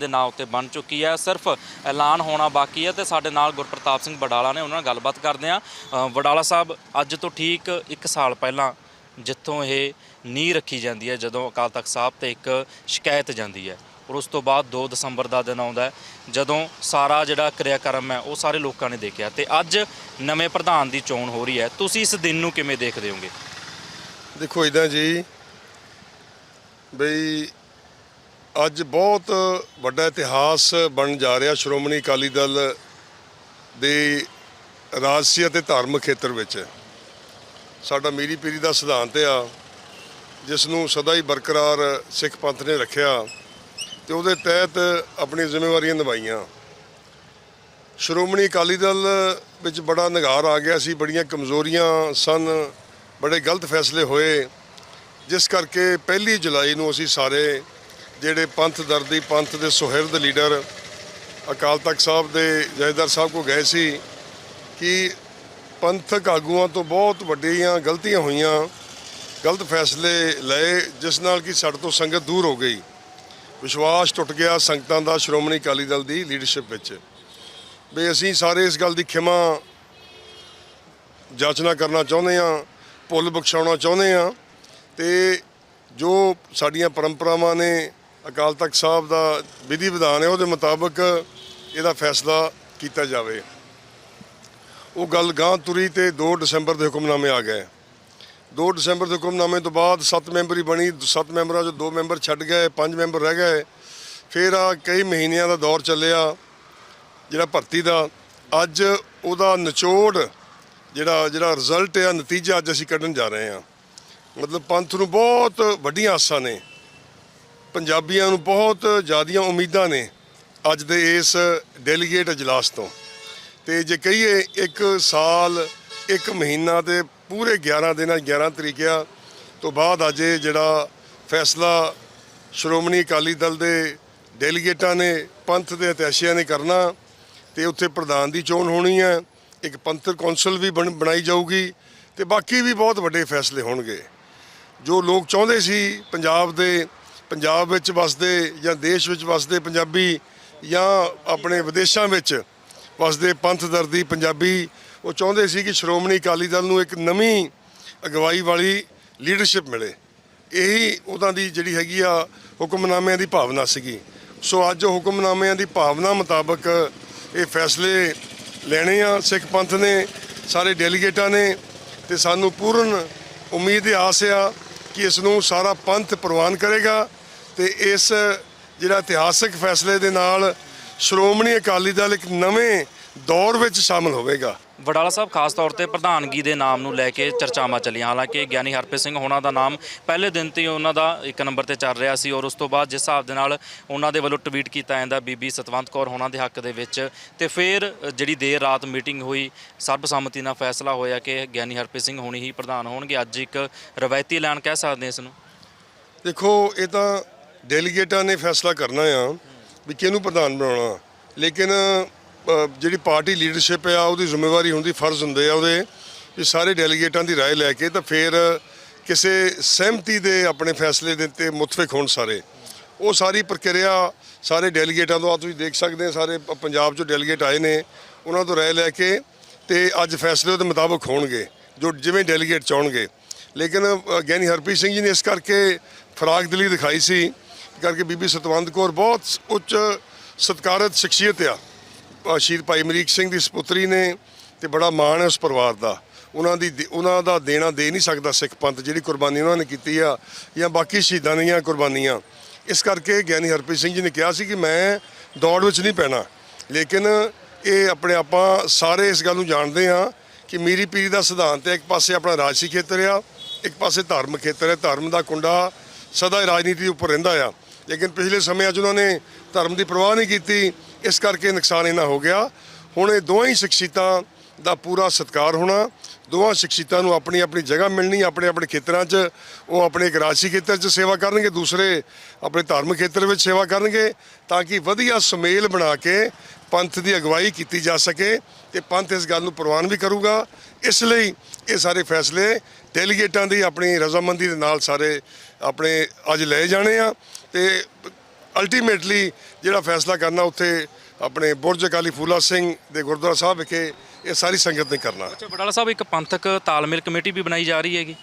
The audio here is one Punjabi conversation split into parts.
ਦੇ ਨਾਂ ਉੱਤੇ ਬਣ ਚੁੱਕੀ ਹੈ। ਸਿਰਫ ਐਲਾਨ ਹੋਣਾ ਬਾਕੀ ਹੈ ਤੇ ਸਾਡੇ ਨਾਲ ਗੁਰਪ੍ਰਤਾਪ ਸਿੰਘ ਬਡਾਲਾ ਨੇ ਉਹਨਾਂ ਨਾਲ ਗੱਲਬਾਤ ਕਰਦੇ ਆ ਬਡਾਲਾ ਸਾਹਿਬ, ਅੱਜ ਤੋਂ ਠੀਕ 1 ਸਾਲ ਪਹਿਲਾਂ ਜਿੱਥੋਂ ਇਹ ਨੀਂਹ ਰੱਖੀ ਜਾਂਦੀ ਹੈ, ਜਦੋਂ ਅਕਾਲ ਤਖਤ ਸਾਹਿਬ ਤੇ ਇੱਕ ਸ਼ਿਕਾਇਤ ਜਾਂਦੀ ਹੈ ਔਰ ਉਸ ਤੋਂ ਬਾਅਦ 2 ਦਸੰਬਰ ਦਾ ਦਿਨ ਆਉਂਦਾ ਹੈ, ਜਦੋਂ ਸਾਰਾ ਜਿਹੜਾ ਕਿਰਿਆਕਰਮ ਹੈ ਉਹ ਸਾਰੇ ਲੋਕਾਂ ਨੇ ਦੇਖਿਆ ਤੇ ਅੱਜ ਨਵੇਂ ਪ੍ਰਧਾਨ ਦੀ ਚੋਣ ਹੋ ਰਹੀ ਹੈ। ਤੁਸੀਂ ਇਸ ਦਿਨ ਨੂੰ ਕਿਵੇਂ ਦੇਖਦੇ ਹੋਗੇ? ਦੇਖੋ ਇਦਾਂ ਜੀ ਬਈ ਅੱਜ ਬਹੁਤ ਵੱਡਾ ਇਤਿਹਾਸ ਬਣ ਜਾ ਰਿਹਾ ਸ਼੍ਰੋਮਣੀ ਅਕਾਲੀ ਦਲ ਦੇ ਰਾਜਸੀ ਅਤੇ ਧਾਰਮਿਕ ਖੇਤਰ ਵਿੱਚ। ਸਾਡਾ ਮੀਰੀ ਪੀਰੀ ਦਾ ਸਿਧਾਂਤ ਆ ਜਿਸ ਨੂੰ ਸਦਾ ਹੀ ਬਰਕਰਾਰ ਸਿੱਖ ਪੰਥ ਨੇ ਰੱਖਿਆ ਤੇ ਉਹਦੇ ਤਹਿਤ ਆਪਣੀ ਜ਼ਿੰਮੇਵਾਰੀਆਂ ਨਿਭਾਈਆਂ। ਸ਼੍ਰੋਮਣੀ ਅਕਾਲੀ ਦਲ ਵਿੱਚ ਬੜਾ ਨਿਗਾਰ ਆ ਗਿਆ ਸੀ, ਬੜੀਆਂ ਕਮਜ਼ੋਰੀਆਂ ਸਨ, ਬੜੇ ਗਲਤ ਫੈਸਲੇ ਹੋਏ। ਜਿਸ ਕਰਕੇ ਪਹਿਲੀ ਜੁਲਾਈ ਨੂੰ ਅਸੀਂ ਸਾਰੇ ਜਿਹੜੇ ਪੰਥ ਦਰਦੀ, ਪੰਥ ਦੇ ਸੁਹਿਰਦ ਲੀਡਰ ਅਕਾਲ ਤਖਤ ਸਾਹਿਬ ਦੇ ਜਥੇਦਾਰ ਸਾਹਿਬ ਕੋ ਗਏ ਸੀ ਕਿ ਪੰਥਕ ਆਗੂਆਂ ਤੋਂ ਬਹੁਤ ਵੱਡੀਆਂ ਗਲਤੀਆਂ ਹੋਈਆਂ, ਗਲਤ ਫੈਸਲੇ ਲਏ, ਜਿਸ ਨਾਲ ਕਿ ਸਾਡੇ ਤੋਂ ਸੰਗਤ ਦੂਰ ਹੋ ਗਈ। ਵਿਸ਼ਵਾਸ ਟੁੱਟ ਗਿਆ ਸੰਗਤਾਂ ਦਾ ਸ਼੍ਰੋਮਣੀ ਅਕਾਲੀ ਦਲ ਦੀ ਲੀਡਰਸ਼ਿਪ ਵਿੱਚ। ਵੀ ਅਸੀਂ ਸਾਰੇ ਇਸ ਗੱਲ ਦੀ ਖਿਮਾ ਜਾਚਨਾ ਕਰਨਾ ਚਾਹੁੰਦੇ ਆ ਭੁੱਲ ਬਖਸ਼ਾਉਣਾ ਚਾਹੁੰਦੇ ਆ ਤੇ ਜੋ ਸਾਡੀਆਂ ਪਰੰਪਰਾਵਾਂ ਨੇ ਅਕਾਲ ਤਖਤ ਸਾਹਿਬ ਦਾ ਵਿਧੀ ਵਿਧਾਨ ਹੈ, ਉਹਦੇ ਮੁਤਾਬਕ ਇਹਦਾ ਫੈਸਲਾ ਕੀਤਾ ਜਾਵੇ। ਉਹ ਗੱਲ ਗਾਂ ਤੁਰੀ ਤੇ 2 ਦਸੰਬਰ ਦੇ ਹੁਕਮਨਾਮੇ ਆ ਗਏ। 2 ਦਸੰਬਰ ਦੇ ਹੁਕਮਨਾਮੇ ਤੋਂ ਬਾਅਦ 7 ਮੈਂਬਰੀ ਬਣੀ 7 ਮੈਂਬਰਾਂ ਚੋਂ 2 ਮੈਂਬਰ ਛੱਡ ਗਏ 5 ਮੈਂਬਰ ਰਹਿ ਗਏ। ਫਿਰ ਆ ਕਈ ਮਹੀਨਿਆਂ ਦਾ ਦੌਰ ਚੱਲਿਆ, ਜਿਹੜਾ ਭਰਤੀ ਦਾ। ਅੱਜ ਉਹਦਾ ਨਿਚੋੜ, ਜਿਹੜਾ ਜਿਹੜਾ ਰਿਜ਼ਲਟ ਆ, ਨਤੀਜਾ ਅੱਜ ਅਸੀਂ ਕੱਢਣ ਜਾ ਰਹੇ ਹਾਂ। ਮਤਲਬ ਪੰਥ ਨੂੰ ਬਹੁਤ ਵੱਡੀਆਂ ਆਸਾਂ ਨੇ। ਪੰਜਾਬੀਆਂ ਨੂੰ ਬਹੁਤ ਜ਼ਿਆਦੀਆਂ ਉਮੀਦਾਂ ਨੇ ਅੱਜ ਦੇ ਇਸ ਡੈਲੀਗੇਟ ਅਜਲਾਸ ਤੋਂ। ਤੇ ਜੇ ਕਹੀਏ ਇੱਕ ਸਾਲ, ਇੱਕ ਮਹੀਨਾ ਤੇ ਪੂਰੇ 11 ਦਿਨਾਂ 11 ਤਰੀਕਿਆਂ ਤੋਂ ਬਾਅਦ ਅੱਜ ਇਹ ਜਿਹੜਾ ਫੈਸਲਾ ਸ਼੍ਰੋਮਣੀ ਅਕਾਲੀ ਦਲ ਦੇ ਡੈਲੀਗੇਟਾਂ ਨੇ, ਪੰਥ ਦੇ ਅਤਿਆਸ਼ੀਆਂ ਨੇ ਕਰਨਾ, ਤੇ ਉੱਥੇ ਪ੍ਰਧਾਨ ਦੀ ਚੋਣ ਹੋਣੀ ਹੈ, ਇੱਕ ਪੰਥਕ ਕੌਂਸਲ ਵੀ ਬਣ- ਬਣਾਈ ਜਾਊਗੀ, ਤੇ ਬਾਕੀ ਵੀ ਬਹੁਤ ਵੱਡੇ ਫੈਸਲੇ ਹੋਣਗੇ। ਜੋ ਲੋਕ ਚਾਹੁੰਦੇ ਸੀ ਪੰਜਾਬ ਦੇ ਪੰਜਾਬ ਵਿੱਚ ਵਸਦੇ ਜਾਂ ਦੇਸ਼ ਵਿੱਚ ਵਸਦੇ ਪੰਜਾਬੀ ਜਾਂ ਆਪਣੇ ਵਿਦੇਸ਼ਾਂ ਵਿੱਚ ਵਸਦੇ ਪੰਥ ਦਰਦੀ ਪੰਜਾਬੀ, ਉਹ ਚਾਹੁੰਦੇ ਸੀ ਕਿ ਸ਼੍ਰੋਮਣੀ ਅਕਾਲੀ ਦਲ ਨੂੰ ਇੱਕ ਨਵੀਂ ਅਗਵਾਈ ਵਾਲੀ ਲੀਡਰਸ਼ਿਪ ਮਿਲੇ। ਇਹੀ ਉਹਨਾਂ ਦੀ ਜਿਹੜੀ ਹੈਗੀ ਆ ਹੁਕਮਨਾਮਿਆਂ ਦੀ ਭਾਵਨਾ ਸੀਗੀ। ਸੋ ਅੱਜ ਹੁਕਮਨਾਮਿਆਂ ਦੀ ਭਾਵਨਾ ਮੁਤਾਬਕ ਇਹ ਫੈਸਲੇ ਲੈਣੇ ਆ। ਸਿੱਖ ਪੰਥ ਨੇ, ਸਾਰੇ ਡੈਲੀਗੇਟਾਂ ਨੇ ਤੇ ਸਾਨੂੰ ਪੂਰਨ ਉਮੀਦ ਆਸ ਆ ਕਿ ਇਸ ਨੂੰ ਸਾਰਾ ਪੰਥ ਪ੍ਰਵਾਨ ਕਰੇਗਾ। ਤੇ ਇਸ ਜਿਹੜਾ ਇਤਿਹਾਸਕ ਫੈਸਲੇ ਦੇ ਨਾਲ ਸ਼੍ਰੋਮਣੀ ਅਕਾਲੀ ਦਲ ਇੱਕ ਨਵੇਂ ਦੌਰ ਵਿੱਚ ਸ਼ਾਮਲ ਹੋਵੇਗਾ। ਵਡਾਲਾ ਸਾਹਿਬ ਖਾਸ ਤੌਰ ਤੇ ਪ੍ਰਧਾਨਗੀ ਦੇ ਨਾਮ ਨੂੰ ਲੈ ਕੇ ਚਰਚਾਵਾਂ ਚੱਲੀਆਂ। ਹਾਲਾਂਕਿ ਗਿਆਨੀ ਹਰਪ੍ਰੀਤ ਸਿੰਘ ਹੋਣਾ ਦਾ ਨਾਮ ਪਹਿਲੇ ਦਿਨ ਤੇ ਹੀ ਉਹਨਾਂ ਦਾ ਇੱਕ ਨੰਬਰ ਤੇ ਚੱਲ ਰਿਹਾ ਸੀ ਔਰ ਉਸ ਤੋਂ ਬਾਅਦ ਜਿਸ ਹਿਸਾਬ ਦੇ ਨਾਲ ਉਹਨਾਂ ਦੇ ਵੱਲੋਂ ਟਵੀਟ ਕੀਤਾ ਜਾਂਦਾ ਬੀਬੀ ਸਤਵੰਤ ਕੌਰ ਹੋਣਾ ਦੇ ਹੱਕ ਦੇ ਵਿੱਚ ਤੇ ਫਿਰ ਜਿਹੜੀ ਦੇਰ ਰਾਤ ਮੀਟਿੰਗ ਹੋਈ ਸਰਬਸੰਮਤੀ ਨਾਲ ਫੈਸਲਾ ਹੋਇਆ ਕਿ ਗਿਆਨੀ ਹਰਪ੍ਰੀਤ ਸਿੰਘ ਹੋਣੀ ਹੀ ਪ੍ਰਧਾਨ ਹੋਣਗੇ। ਅੱਜ ਇੱਕ ਰਵਾਇਤੀ ਐਲਾਨ ਕਹਿ ਸਕਦੇ ਹਾਂ ਇਸ ਨੂੰ। ਦੇਖੋ ਇਹ ਤਾਂ ਡੈਲੀਗੇਟਾਂ ਨੇ ਫੈਸਲਾ ਕਰਨਾ ਆ ਵੀ ਕਿਹਨੂੰ ਪ੍ਰਧਾਨ ਬਣਾਉਣਾ ਲੇਕਿਨ ਅ, ਜਿਹੜੀ ਪਾਰਟੀ ਲੀਡਰਸ਼ਿਪ ਆ ਉਹਦੀ ਜ਼ਿੰਮੇਵਾਰੀ ਹੁੰਦੀ ਫਰਜ਼ ਹੁੰਦੇ ਆ ਉਹਦੇ ਵੀ ਸਾਰੇ ਡੈਲੀਗੇਟਾਂ ਦੀ رائے ਲੈ ਕੇ ਤਾਂ ਫਿਰ ਕਿਸੇ ਸਹਿਮਤੀ ਦੇ ਆਪਣੇ ਫੈਸਲੇ ਦੇ ਤੇ ਮੁਤਫਿਕ ਹੋਣ ਸਾਰੇ ਉਹ ਸਾਰੀ ਪ੍ਰਕਿਰਿਆ ਸਾਰੇ ਡੈਲੀਗੇਟਾਂ ਤੋਂ ਆ ਤੁਸੀਂ ਦੇਖ ਸਕਦੇ ਆ ਸਾਰੇ ਪ- ਪੰਜਾਬ ਚੋਂ ਡੈਲੀਗੇਟ ਆਏ ਨੇ ਉਹਨਾਂ ਤੋਂ ਰਾਏ ਲੈ ਕੇ ਤੇ ਅੱਜ ਫੈਸਲੇ ਉਹਦੇ ਮੁਤਾਬਕ ਹੋਣਗੇ ਜੋ ਜਿਵੇਂ ਡੈਲੀਗੇਟ ਚਾਹਣਗੇ ਲੇਕਿਨ ਅ, ਗਿਆਨੀ ਹਰਪ੍ਰੀਤ ਸਿੰਘ ਜੀ ਨੇ ਇਸ ਕਰਕੇ ਫਰਾਗ ਦਿਲੀ ਦਿਖਾਈ ਸੀ ਕਰਕੇ ਬੀਬੀ ਸਤਵੰਦ ਕੌਰ ਬਹੁਤ ਉੱਚ ਸਤਿਕਾਰਤ, ਸ਼ਖਸੀਅਤ ਆ। ਸ਼ਹੀਦ ਭਾਈ ਅਮਰੀਕ ਸਿੰਘ ਦੀ ਸੁਪੁੱਤਰੀ ਨੇ ਤੇ ਬੜਾ ਮਾਣ ਹੈ ਉਸ ਪਰਿਵਾਰ ਦਾ। ਉਹਨਾਂ ਦੀ ਦੇ- ਉਹਨਾਂ ਦਾ ਦੇਣਾ ਦੇ ਨਹੀਂ ਸਕਦਾ ਸਿੱਖ ਪੰਥ, ਜਿਹੜੀ ਕੁਰਬਾਨੀ ਉਹਨਾਂ ਨੇ ਕੀਤੀ ਆ ਜਾਂ ਬਾਕੀ ਸ਼ਹੀਦਾਂ ਦੀਆਂ ਕੁਰਬਾਨੀਆਂ। ਇਸ ਕਰਕੇ ਗਿਆਨੀ ਹਰਪ੍ਰੀਤ ਸਿੰਘ ਜੀ ਨੇ ਕਿਹਾ ਸੀ ਕਿ ਮੈਂ ਦੌੜ ਵਿੱਚ ਨਹੀਂ ਪੈਣਾ। ਲੇਕਿਨ ਇਹ ਆਪਣੇ ਆਪਾਂ ਸਾਰੇ ਇਸ ਗੱਲ ਨੂੰ ਜਾਣਦੇ ਆ ਕਿ ਮੀਰੀ ਪੀਰੀ ਦਾ ਸਿਧਾਂਤ ਹੈ, ਇੱਕ ਪਾਸੇ ਆਪਣਾ ਰਾਜਸੀ ਖੇਤਰ ਆ, ਇੱਕ ਪਾਸੇ ਧਾਰਮਿਕ ਖੇਤਰ ਹੈ। ਧਰਮ ਦਾ ਕੁੰਡਾ ਸਦਾ ਰਾਜਨੀਤੀ ਦੇ ਉੱਪਰ ਰਹਿੰਦਾ ਆ। ਲੇਕਿਨ ਪਿਛਲੇ ਸਮਿਆਂ 'ਚ ਉਹਨਾਂ ਨੇ ਧਰਮ ਦੀ ਪਰਵਾਹ ਨਹੀਂ ਕੀਤੀ, ਇਸ ਕਰਕੇ ਨੁਕਸਾਨ ਇਹਨਾਂ ਹੋ ਗਿਆ। ਹੁਣ ਇਹ ਦੋਵੇਂ ਹੀ ਸ਼ਖਸੀਅਤਾਂ ਦਾ ਪੂਰਾ ਸਤਿਕਾਰ ਹੋਣਾ ਦੋਵਾਂ ਸ਼ਖਸੀਅਤਾਂ ਨੂੰ ਆਪਣੀ ਆਪਣੀ ਜਗ੍ਹਾ ਮਿਲਣੀ ਆਪਣੇ ਆਪਣੇ ਖੇਤਰਾਂ 'ਚ, ਉਹ ਆਪਣੇ ਇੱਕ ਰਾਜਸੀ ਖੇਤਰ 'ਚ ਸੇਵਾ ਕਰਨਗੇ, ਦੂਸਰੇ ਆਪਣੇ ਧਾਰਮਿਕ ਖੇਤਰ ਵਿੱਚ ਸੇਵਾ ਕਰਨਗੇ, ਤਾਂ ਕਿ ਵਧੀਆ ਸੁਮੇਲ ਬਣਾ ਕੇ ਪੰਥ ਦੀ ਅਗਵਾਈ ਕੀਤੀ ਜਾ ਸਕੇ ਤੇ ਪੰਥ ਇਸ ਗੱਲ ਨੂੰ ਪ੍ਰਵਾਨ ਵੀ ਕਰੂਗਾ। ਇਸ ਲਈ ਇਹ ਸਾਰੇ ਫੈਸਲੇ ਡੈਲੀਗੇਟਾਂ ਦੀ ਆਪਣੀ ਰਜ਼ਾਮੰਦੀ ਦੇ ਨਾਲ ਸਾਰੇ ਆਪਣੇ ਅੱਜ ਲਏ ਜਾਣੇ ਆ। ਤੇ ਅਲਟੀਮੇਟਲੀ ਜਿਹੜਾ ਫੈਸਲਾ ਕਰਨਾ ਉੱਥੇ ਆਪਣੇ ਬੁਰਜ ਅਕਾਲੀ ਫੂਲਾ ਸਿੰਘ ਦੇ ਗੁਰਦੁਆਰਾ ਸਾਹਿਬ ਵਿਖੇ ਇਹ ਸਾਰੀ ਸੰਗਤ ਨੇ ਕਰਨਾ। ਅੱਛਾ ਬਡਾਲਾ ਸਾਹਿਬ ਇੱਕ ਪੰਥਕ ਤਾਲਮੇਲ ਕਮੇਟੀ ਵੀ ਬਣਾਈ ਜਾ ਰਹੀ ਹੈਗੀ।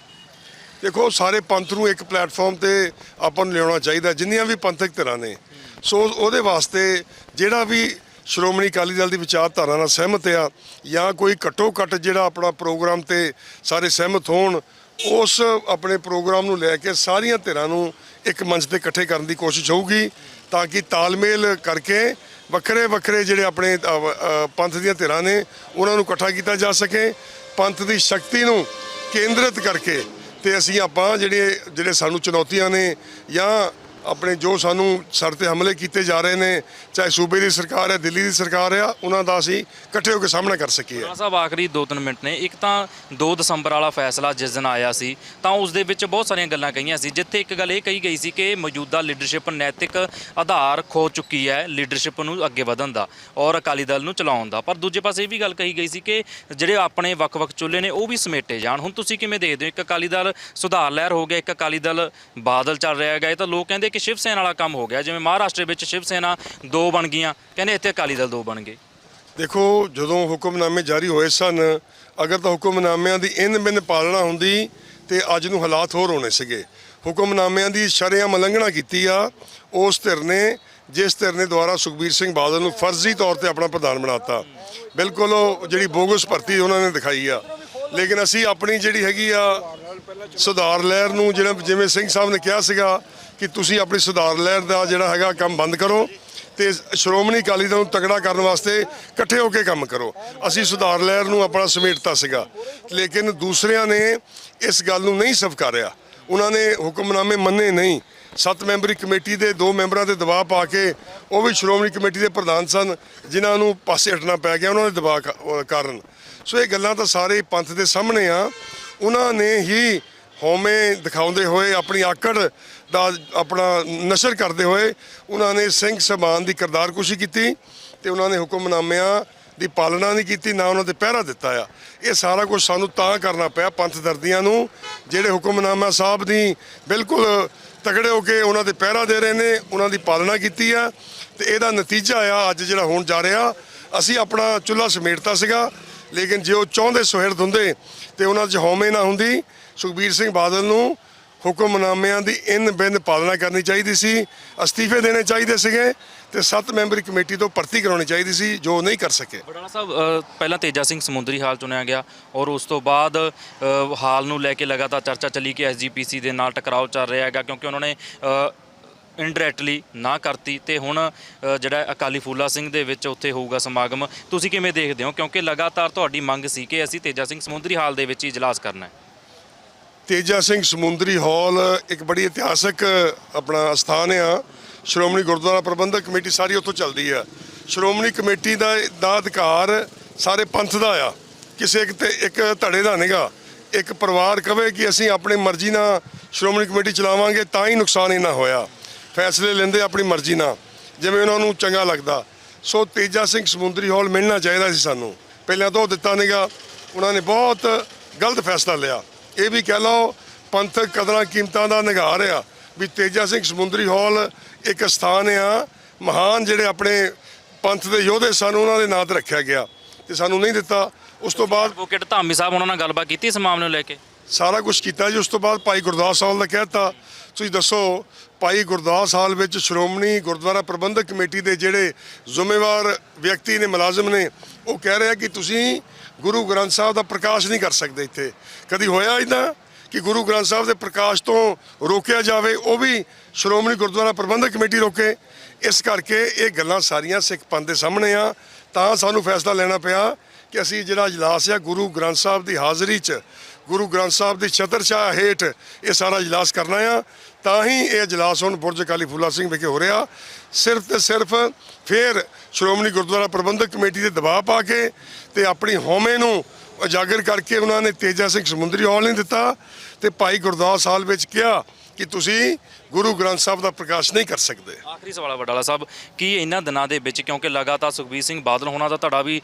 ਦੇਖੋ ਸਾਰੇ ਪੰਥ ਨੂੰ ਇੱਕ ਪਲੇਟਫਾਰਮ ਤੇ ਆਪਾਂ ਨੂੰ ਲਿਆਉਣਾ ਚਾਹੀਦਾ ਜਿੰਨੀਆਂ ਵੀ ਪੰਥਕ ਧਿਰਾਂ ਨੇ। ਸੋ ਉਹਦੇ ਵਾਸਤੇ ਜਿਹੜਾ ਵੀ ਸ਼੍ਰੋਮਣੀ ਅਕਾਲੀ ਦਲ ਦੀ ਵਿਚਾਰਧਾਰਾ ਨਾਲ ਸਹਿਮਤ ਆ ਜਾਂ ਕੋਈ ਘੱਟੋ ਘੱਟ ਜਿਹੜਾ ਆਪਣਾ ਪ੍ਰੋਗਰਾਮ ਤੇ ਸਾਰੇ ਸਹਿਮਤ ਹੋਣ ਉਸ ਆਪਣੇ ਪ੍ਰੋਗਰਾਮ ਨੂੰ ਲੈ ਕੇ ਸਾਰੀਆਂ ਧਿਰਾਂ ਨੂੰ ਇੱਕ ਮੰਚ ਤੇ ਇਕੱਠੇ ਕਰਨ ਦੀ ਕੋਸ਼ਿਸ਼ ਹੋਊਗੀ ਤਾਂ ਕਿ ਤਾਲਮੇਲ ਕਰਕੇ ਵੱਖਰੇ ਵੱਖਰੇ ਜਿਹੜੇ ਆਪਣੇ ਪੰਥ ਦੀਆਂ ਧਿਰਾਂ ਨੇ, ਉਹਨਾਂ ਨੂੰ ਇਕੱਠਾ ਕੀਤਾ ਜਾ ਸਕੇ। ਪੰਥ ਦੀ ਸ਼ਕਤੀ ਨੂੰ ਕੇਂਦਰਿਤ ਕਰਕੇ ਤੇ ਅਸੀਂ ਆਪਾਂ ਜਿਹੜੇ ਜਿਹੜੇ ਸਾਨੂੰ ਚੁਣੌਤੀਆਂ ਨੇ ਜਾਂ ਆਪਣੇ ਜੋ ਸਾਨੂੰ ਸਰ ਤੇ ਹਮਲੇ ਕੀਤੇ ਜਾ ਰਹੇ ਨੇ, ਚਾਹੇ ਸੂਬੇ ਦੀ ਸਰਕਾਰ ਹੈ, ਦਿੱਲੀ ਦੀ ਸਰਕਾਰ ਆ ਉਹਨਾਂ ਦਾ ਅਸੀਂ ਇਕੱਠੇ ਹੋ ਕੇ ਸਾਹਮਣਾ ਕਰ ਸਕੀਏ। ਬਡਾਲਾ ਸਾਹਿਬ, ਆਖਰੀ 2-3 ਮਿੰਟ ਨੇ। ਇੱਕ ਤਾਂ 2 ਦਸੰਬਰ ਵਾਲਾ ਫੈਸਲਾ ਜਿਸ ਦਿਨ ਆਇਆ ਸੀ, ਤਾਂ ਉਸ ਦੇ ਵਿੱਚ ਬਹੁਤ ਸਾਰੀਆਂ ਗੱਲਾਂ ਕਹੀਆਂ ਸੀ, ਜਿੱਥੇ ਇੱਕ ਗੱਲ ਇਹ ਕਹੀ ਗਈ ਸੀ ਕਿ ਮੌਜੂਦਾ ਲੀਡਰਸ਼ਿਪ ਨੈਤਿਕ ਆਧਾਰ ਖੋ ਚੁੱਕੀ ਹੈ ਲੀਡਰਸ਼ਿਪ ਨੂੰ ਅੱਗੇ ਵਧਣ ਦਾ ਔਰ ਅਕਾਲੀ ਦਲ ਨੂੰ ਚਲਾਉਣ ਦਾ। ਪਰ ਦੂਜੇ ਪਾਸੇ ਇਹ ਵੀ ਗੱਲ ਕਹੀ ਗਈ ਸੀ ਕਿ ਜਿਹੜੇ ਆਪਣੇ ਵੱਖ-ਵੱਖ ਚੁੱਲ੍ਹੇ ਨੇ, ਉਹ ਵੀ ਸਮੇਟੇ ਜਾਣ। ਹੁਣ ਤੁਸੀਂ ਕਿਵੇਂ ਦੇਖਦੇ ਹੋ, ਇੱਕ ਅਕਾਲੀ ਦਲ ਸੁਧਾਰ ਲਹਿਰ ਹੋ ਗਿਆ, ਇੱਕ ਅਕਾਲੀ ਦਲ ਬਾਦਲ ਚੱਲ ਰਿਹਾ ਹੈਗਾ, ਇਹ ਤਾਂ ਲੋਕ ਕਹਿੰਦੇ ਕਿ ਸ਼ਿਵ ਸੈਨਾ ਵਾਲਾ ਕੰਮ ਹੋ ਗਿਆ। ਜਿਵੇਂ ਮਹਾਰਾਸ਼ਟਰ ਵਿੱਚ ਸ਼ਿਵ ਸੈਨਾ ਦੋ ਬਣ ਗਈਆਂ, ਕਹਿੰਦੇ ਇੱਥੇ ਅਕਾਲੀ ਦਲ ਦੋ ਬਣ ਗਏ। ਦੇਖੋ, ਜਦੋਂ ਹੁਕਮਨਾਮੇ ਜਾਰੀ ਹੋਏ ਸਨ, ਅਗਰ ਤਾਂ ਹੁਕਮਨਾਮਿਆਂ ਦੀ ਇਨ ਬਿਨ ਪਾਲਣਾ ਹੁੰਦੀ ਤੇ ਅੱਜ ਨੂੰ ਹਾਲਾਤ ਹੋਰ ਹੋਣੇ ਸੀਗੇ। ਹੁਕਮਨਾਮਿਆਂ ਦੀ ਸ਼ਰੇਆਮ ਉਲੰਘਣਾ ਕੀਤੀ ਆ, ਉਸ ਧਿਰ ਨੇ, ਜਿਸ ਧਿਰ ਨੇ ਦੁਆਰਾ ਸੁਖਬੀਰ ਸਿੰਘ ਬਾਦਲ ਨੂੰ ਫਰਜ਼ੀ ਤੌਰ ਤੇ ਆਪਣਾ ਪ੍ਰਧਾਨ ਬਣਾਤਾ। ਬਿਲਕੁਲ ਉਹ ਜਿਹੜੀ ਬੋਗਸ ਭਰਤੀ ਉਹਨਾਂ ਨੇ ਦਿਖਾਈ ਆ। ਲੇਕਿਨ ਅਸੀਂ ਆਪਣੀ ਜਿਹੜੀ ਹੈਗੀ ਆ ਸੁਧਾਰ ਲਹਿਰ ਨੂੰ, ਜਿਹੜਾ ਜਿਵੇਂ ਸਿੰਘ ਸਾਹਿਬ ਨੇ ਕਿਹਾ ਸੀਗਾ ਕਿ ਤੁਸੀਂ ਆਪਣੀ ਸੁਧਾਰ ਲਹਿਰ ਦਾ ਜਿਹੜਾ ਹੈਗਾ ਕੰਮ ਬੰਦ ਕਰੋ ਤੇ ਸ਼੍ਰੋਮਣੀ ਅਕਾਲੀ ਦਲ ਨੂੰ ਤਗੜਾ ਕਰਨ ਵਾਸਤੇ ਇਕੱਠੇ ਹੋ ਕੇ ਕੰਮ ਕਰੋ। ਅਸੀਂ ਸੁਧਾਰ ਲਹਿਰ ਨੂੰ ਆਪਣਾ ਸਮੇਟਤਾ ਸੀਗਾ, ਲੇਕਿਨ ਦੂਸਰਿਆਂ ਨੇ ਇਸ ਗੱਲ ਨੂੰ ਨਹੀਂ ਸਵਕਾਰਿਆ। ਉਹਨਾਂ ਨੇ ਹੁਕਮਨਾਮੇ ਮੰਨੇ ਨਹੀਂ। ਸੱਤ ਮੈਂਬਰੀ ਕਮੇਟੀ ਦੇ ਦੋ ਮੈਂਬਰਾਂ ਤੇ ਦਬਾਅ ਪਾ ਕੇ ਉਹ ਵੀ ਸ਼੍ਰੋਮਣੀ ਕਮੇਟੀ ਦੇ ਪ੍ਰਧਾਨ ਸਨ, ਜਿਨ੍ਹਾਂ ਨੂੰ ਪਾਸੇ ਹਟਣਾ ਪੈ ਗਿਆ, ਉਹਨਾਂ ਦੇ ਦਬਾਅ ਕਾ- ਕਾਰਨ। ਸੋ ਇਹ ਗੱਲਾਂ ਤਾਂ ਸਾਰੇ ਪੰਥ ਦੇ ਸਾਹਮਣੇ ਆ। ਉਹਨਾਂ ਨੇ ਹੀ ਹਉਮੈ ਦਿਖਾਉਂਦੇ ਹੋਏ ਆਪਣੀ ਆਕੜ ਦਾ ਆਪਣਾ ਨਸ਼ਰ ਕਰਦੇ ਹੋਏ ਉਹਨਾਂ ਨੇ ਸਿੰਘ ਸਮਾਨ ਦੀ ਕਿਰਦਾਰਕੁਸ਼ੀ ਕੀਤੀ ਤੇ ਉਹਨਾਂ ਨੇ ਹੁਕਮਨਾਮਿਆਂ ਦੀ ਪਾਲਣਾ ਨਹੀਂ ਕੀਤੀ, ਨਾ ਉਹਨਾਂ ਤੇ ਪਹਿਰਾ ਦਿੱਤਾ ਆ। ਇਹ ਸਾਰਾ ਕੁਝ ਸਾਨੂੰ ਤਾਂ ਕਰਨਾ ਪਿਆ ਪੰਥ ਦਰਦੀਆਂ ਨੂੰ, ਜਿਹੜੇ ਹੁਕਮਨਾਮਾ ਸਾਹਿਬ ਦੀ ਬਿਲਕੁਲ ਤਗੜੇ ਹੋ ਕੇ ਉਹਨਾਂ ਦੇ ਪਹਿਰਾ ਦੇ ਰਹੇ ਨੇ, ਉਹਨਾਂ ਦੀ ਪਾਲਣਾ ਕੀਤੀ ਆ ਤੇ ਇਹਦਾ ਨਤੀਜਾ ਆ ਅੱਜ ਜਿਹੜਾ ਹੋਣ ਜਾ ਰਿਹਾ। ਅਸੀਂ ਆਪਣਾ ਚੁੱਲ੍ਹਾ ਸਮੇਟਤਾ ਸੀਗਾ, ਲੇਕਿਨ ਜੇ ਉਹ ਚਾਹੁੰਦੇ ਸੁਹਿਰਦ ਹੁੰਦੇ ਤੇ ਉਹਨਾਂ 'ਚ ਹਉਮੈ ਨਾ ਹੁੰਦੀ, ਸੁਖਬੀਰ ਸਿੰਘ ਬਾਦਲ ਨੂੰ ਹੁਕਮਨਾਮਿਆਂ ਦੀ ਇਨ ਬਿਨ ਪਾਲਣਾ ਕਰਨੀ ਚਾਹੀਦੀ ਸੀ ਅਸਤੀਫੇ ਦੇਣੇ ਚਾਹੀਦੇ ਸੀਗੇ ਤੇ ਸੱਤ ਮੈਂਬਰੀ ਕਮੇਟੀ ਤੋਂ ਭਰਤੀ ਕਰਾਉਣੀ ਚਾਹੀਦੀ ਸੀ ਜੋ ਨਹੀਂ ਕਰ ਸਕੇ। ਬਡਾਲਾ ਸਾਹਿਬ ਅ, ਪਹਿਲਾਂ ਤੇਜਾ ਸਿੰਘ ਸਮੁੰਦਰੀ ਹਾਲ ਚੁਣਿਆ ਗਿਆ ਔਰ ਉਸ ਤੋਂ ਬਾਅਦ ਅ, ਹਾਲ ਨੂੰ ਲੈ ਕੇ ਲਗਾਤਾਰ ਚਰਚਾ ਚੱਲੀ ਕਿ ਐਸਜੀਪੀਸੀ ਦੇ ਨਾਲ ਟਕਰਾਓ ਚੱਲ ਰਿਹਾ ਹੈਗਾ ਕਿਉਂਕਿ ਉਹਨਾਂ ਨੇ ਇਨਡਾਇਰੈਕਟਲੀ ਨਾ ਕਰਤੀ ਤੇ ਹੁਣ ਅ, ਜਿਹੜਾ ਅਕਾਲੀ ਫੂਲਾ ਸਿੰਘ ਦੇ ਵਿੱਚ ਉੱਥੇ ਹੋਊਗਾ ਸਮਾਗਮ। ਤੁਸੀਂ ਕਿਵੇਂ ਦੇਖਦੇ ਹੋ? ਕਿਉਂਕਿ ਲਗਾਤਾਰ ਤੁਹਾਡੀ ਮੰਗ ਸੀ ਕਿ ਅਸੀਂ ਤੇਜਾ ਸਿੰਘ ਸਮੁੰਦਰੀ ਹਾਲ ਦੇ ਵਿੱਚ ਹੀ ਇਜਲਾਸ ਕਰਨਾ ਹੈ। ਤੇਜਾ ਸਿੰਘ ਸਮੁੰਦਰੀ ਹਾਲ ਇੱਕ ਬੜੀ ਇਤਿਹਾਸਕ, ਆਪਣਾ ਸਥਾਨ ਆ। ਸ਼੍ਰੋਮਣੀ ਗੁਰਦੁਆਰਾ ਪ੍ਰਬੰਧਕ ਕਮੇਟੀ ਸਾਰੀ ਉੱਥੋਂ ਚੱਲਦੀ ਆ। ਸ਼੍ਰੋਮਣੀ ਕਮੇਟੀ ਦਾ ਦਾ ਅਧਿਕਾਰ ਸਾਰੇ ਪੰਥ ਦਾ ਆ। ਕਿਸੇ ਇੱਕ ਤੇ ਇੱਕ ਧੜੇ ਦਾ ਨਹੀਂਗਾ। ਇੱਕ ਪਰਿਵਾਰ ਕਵੇ ਕਿ ਅਸੀਂ ਆਪਣੀ ਮਰਜ਼ੀ ਨਾਲ ਸ਼੍ਰੋਮਣੀ ਕਮੇਟੀ ਚਲਾਵਾਂਗੇ, ਤਾਂ ਹੀ ਨੁਕਸਾਨ ਇਹਨਾਂ ਹੋਇਆ। ਫੈਸਲੇ ਲੈਂਦੇ ਆਪਣੀ ਮਰਜ਼ੀ ਨਾਲ। ਜਿਵੇਂ ਉਹਨਾਂ ਨੂੰ ਚੰਗਾ ਲੱਗਦਾ। ਸੋ ਤੇਜਾ ਸਿੰਘ ਸਮੁੰਦਰੀ ਹਾਲ ਮਿਲਣਾ ਚਾਹੀਦਾ ਸੀ ਸਾਨੂੰ। ਪਹਿਲਾਂ ਤਾਂ ਉਹ ਦਿੱਤਾ ਨਹੀਂਗਾ। ਉਹਨਾਂ ਨੇ ਬਹੁਤ ਗਲਤ ਫੈਸਲਾ ਲਿਆ। ਇਹ ਵੀ ਕਹਿ ਲਓ ਪੰਥਕ ਕਦਰਾਂ ਕੀਮਤਾਂ ਦਾ ਨਿਗਾਰ ਆ ਵੀ ਤੇਜਾ ਸਿੰਘ ਸਮੁੰਦਰੀ ਹਾਲ ਇੱਕ ਸਥਾਨ ਆ ਮਹਾਨ ਜਿਹੜੇ ਆਪਣੇ ਪੰਥ ਦੇ ਯੋਧੇ ਸਨ ਉਹਨਾਂ ਦੇ ਨਾਂ ਤੇ ਰੱਖਿਆ ਗਿਆ ਤੇ ਸਾਨੂੰ ਨਹੀਂ ਦਿੱਤਾ। ਉਸ ਤੋਂ ਬਾਅਦ ਐਡਵੋਕੇਟ ਧਾਮੀ ਸਾਹਿਬ ਉਹਨਾਂ ਨਾਲ ਗੱਲਬਾਤ ਕੀਤੀ ਇਸ ਮਾਮਲੇ ਨੂੰ ਲੈ ਕੇ? ਸਾਰਾ ਕੁਝ ਕੀਤਾ ਜੀ। ਉਸ ਤੋਂ ਬਾਅਦ ਭਾਈ ਗੁਰਦਾਸ ਹਾਲ ਦਾ ਕਹਿਤਾ ਤੁਸੀਂ ਦੱਸੋ ਭਾਈ ਗੁਰਦਾਸ ਹਾਲ ਵਿੱਚ ਸ਼੍ਰੋਮਣੀ ਗੁਰਦੁਆਰਾ ਪ੍ਰਬੰਧਕ ਕਮੇਟੀ ਦੇ ਜਿਹੜੇ ਜ਼ਿੰਮੇਵਾਰ ਵਿਅਕਤੀ ਨੇ ਮੁਲਾਜ਼ਮ ਨੇ ਉਹ ਕਹਿ ਰਹੇ ਕਿ ਤੁਸੀਂ ਗੁਰੂ ਗ੍ਰੰਥ ਸਾਹਿਬ ਦਾ ਪ੍ਰਕਾਸ਼ ਨਹੀਂ ਕਰ ਸਕਦੇ ਇੱਥੇ। ਕਦੀ ਹੋਇਆ ਇਦਾਂ ਕਿ ਗੁਰੂ ਗ੍ਰੰਥ ਸਾਹਿਬ ਦੇ ਪ੍ਰਕਾਸ਼ ਤੋਂ ਰੋਕਿਆ ਜਾਵੇ, ਉਹ ਵੀ ਸ਼੍ਰੋਮਣੀ ਗੁਰਦੁਆਰਾ ਪ੍ਰਬੰਧਕ ਕਮੇਟੀ ਰੋਕੇ। ਇਸ ਕਰਕੇ ਇਹ ਗੱਲਾਂ ਸਾਰੀਆਂ ਸਿੱਖ ਪੰਥ ਦੇ ਸਾਹਮਣੇ ਆ। ਤਾਂ ਸਾਨੂੰ ਫੈਸਲਾ ਲੈਣਾ ਪਿਆ ਕਿ ਅਸੀਂ ਜਿਹੜਾ ਇਜਲਾਸ ਆ ਗੁਰੂ ਗ੍ਰੰਥ ਸਾਹਿਬ ਦੀ ਹਾਜ਼ਰੀ 'ਚ ਗੁਰੂ ਗ੍ਰੰਥ ਸਾਹਿਬ ਦੀ ਛਤਰਛਾਇਆ ਹੇਠ ਇਹ ਸਾਰਾ ਇਜਲਾਸ ਕਰਨਾ ਆ। ਤਾਂ ਹੀ ਇਹ ਇਜਲਾਸ ਹੁਣ ਬੁਰਜ ਅਕਾਲੀ ਫੂਲਾ ਸਿੰਘ ਵਿਖੇ ਹੋ ਰਿਹਾ। ਸਿਰਫ ਤੇ ਸਿਰਫ ਫਿਰ ਸ਼੍ਰੋਮਣੀ ਗੁਰਦੁਆਰਾ ਪ੍ਰਬੰਧਕ ਕਮੇਟੀ ਦੇ ਦਬਾਅ ਪਾ ਕੇ ਤੇ ਆਪਣੀ ਹਉਮੈ ਨੂੰ ਉਜਾਗਰ ਕਰਕੇ ਉਹਨਾਂ ਨੇ ਤੇਜਾ ਸਿੰਘ ਸਮੁੰਦਰੀ ਹਾਲ ਨਹੀਂ ਦਿੱਤਾ। ਤੇ ਭਾਈ ਗੁਰਦਾਸ ਹਾਲ ਵਿੱਚ ਕਿਹਾ ਕਿ ਤੁਸੀਂ ਗੁਰੂ ਗ੍ਰੰਥ ਸਾਹਿਬ ਦਾ ਪ੍ਰਕਾਸ਼ ਨਹੀਂ ਕਰ ਸਕਦੇ। ਆਖਰੀ ਸਵਾਲ ਹੈ ਵਡਾਲਾ ਸਾਹਿਬ, ਕੀ ਇਹਨਾਂ ਦਿਨਾਂ ਦੇ ਵਿੱਚ ਕਿਉਂਕਿ ਲਗਾਤਾਰ ਸੁਖਬੀਰ ਸਿੰਘ ਬਾਦਲ ਹੋਣਾ ਦਾ ਧੜਾ ਵੀ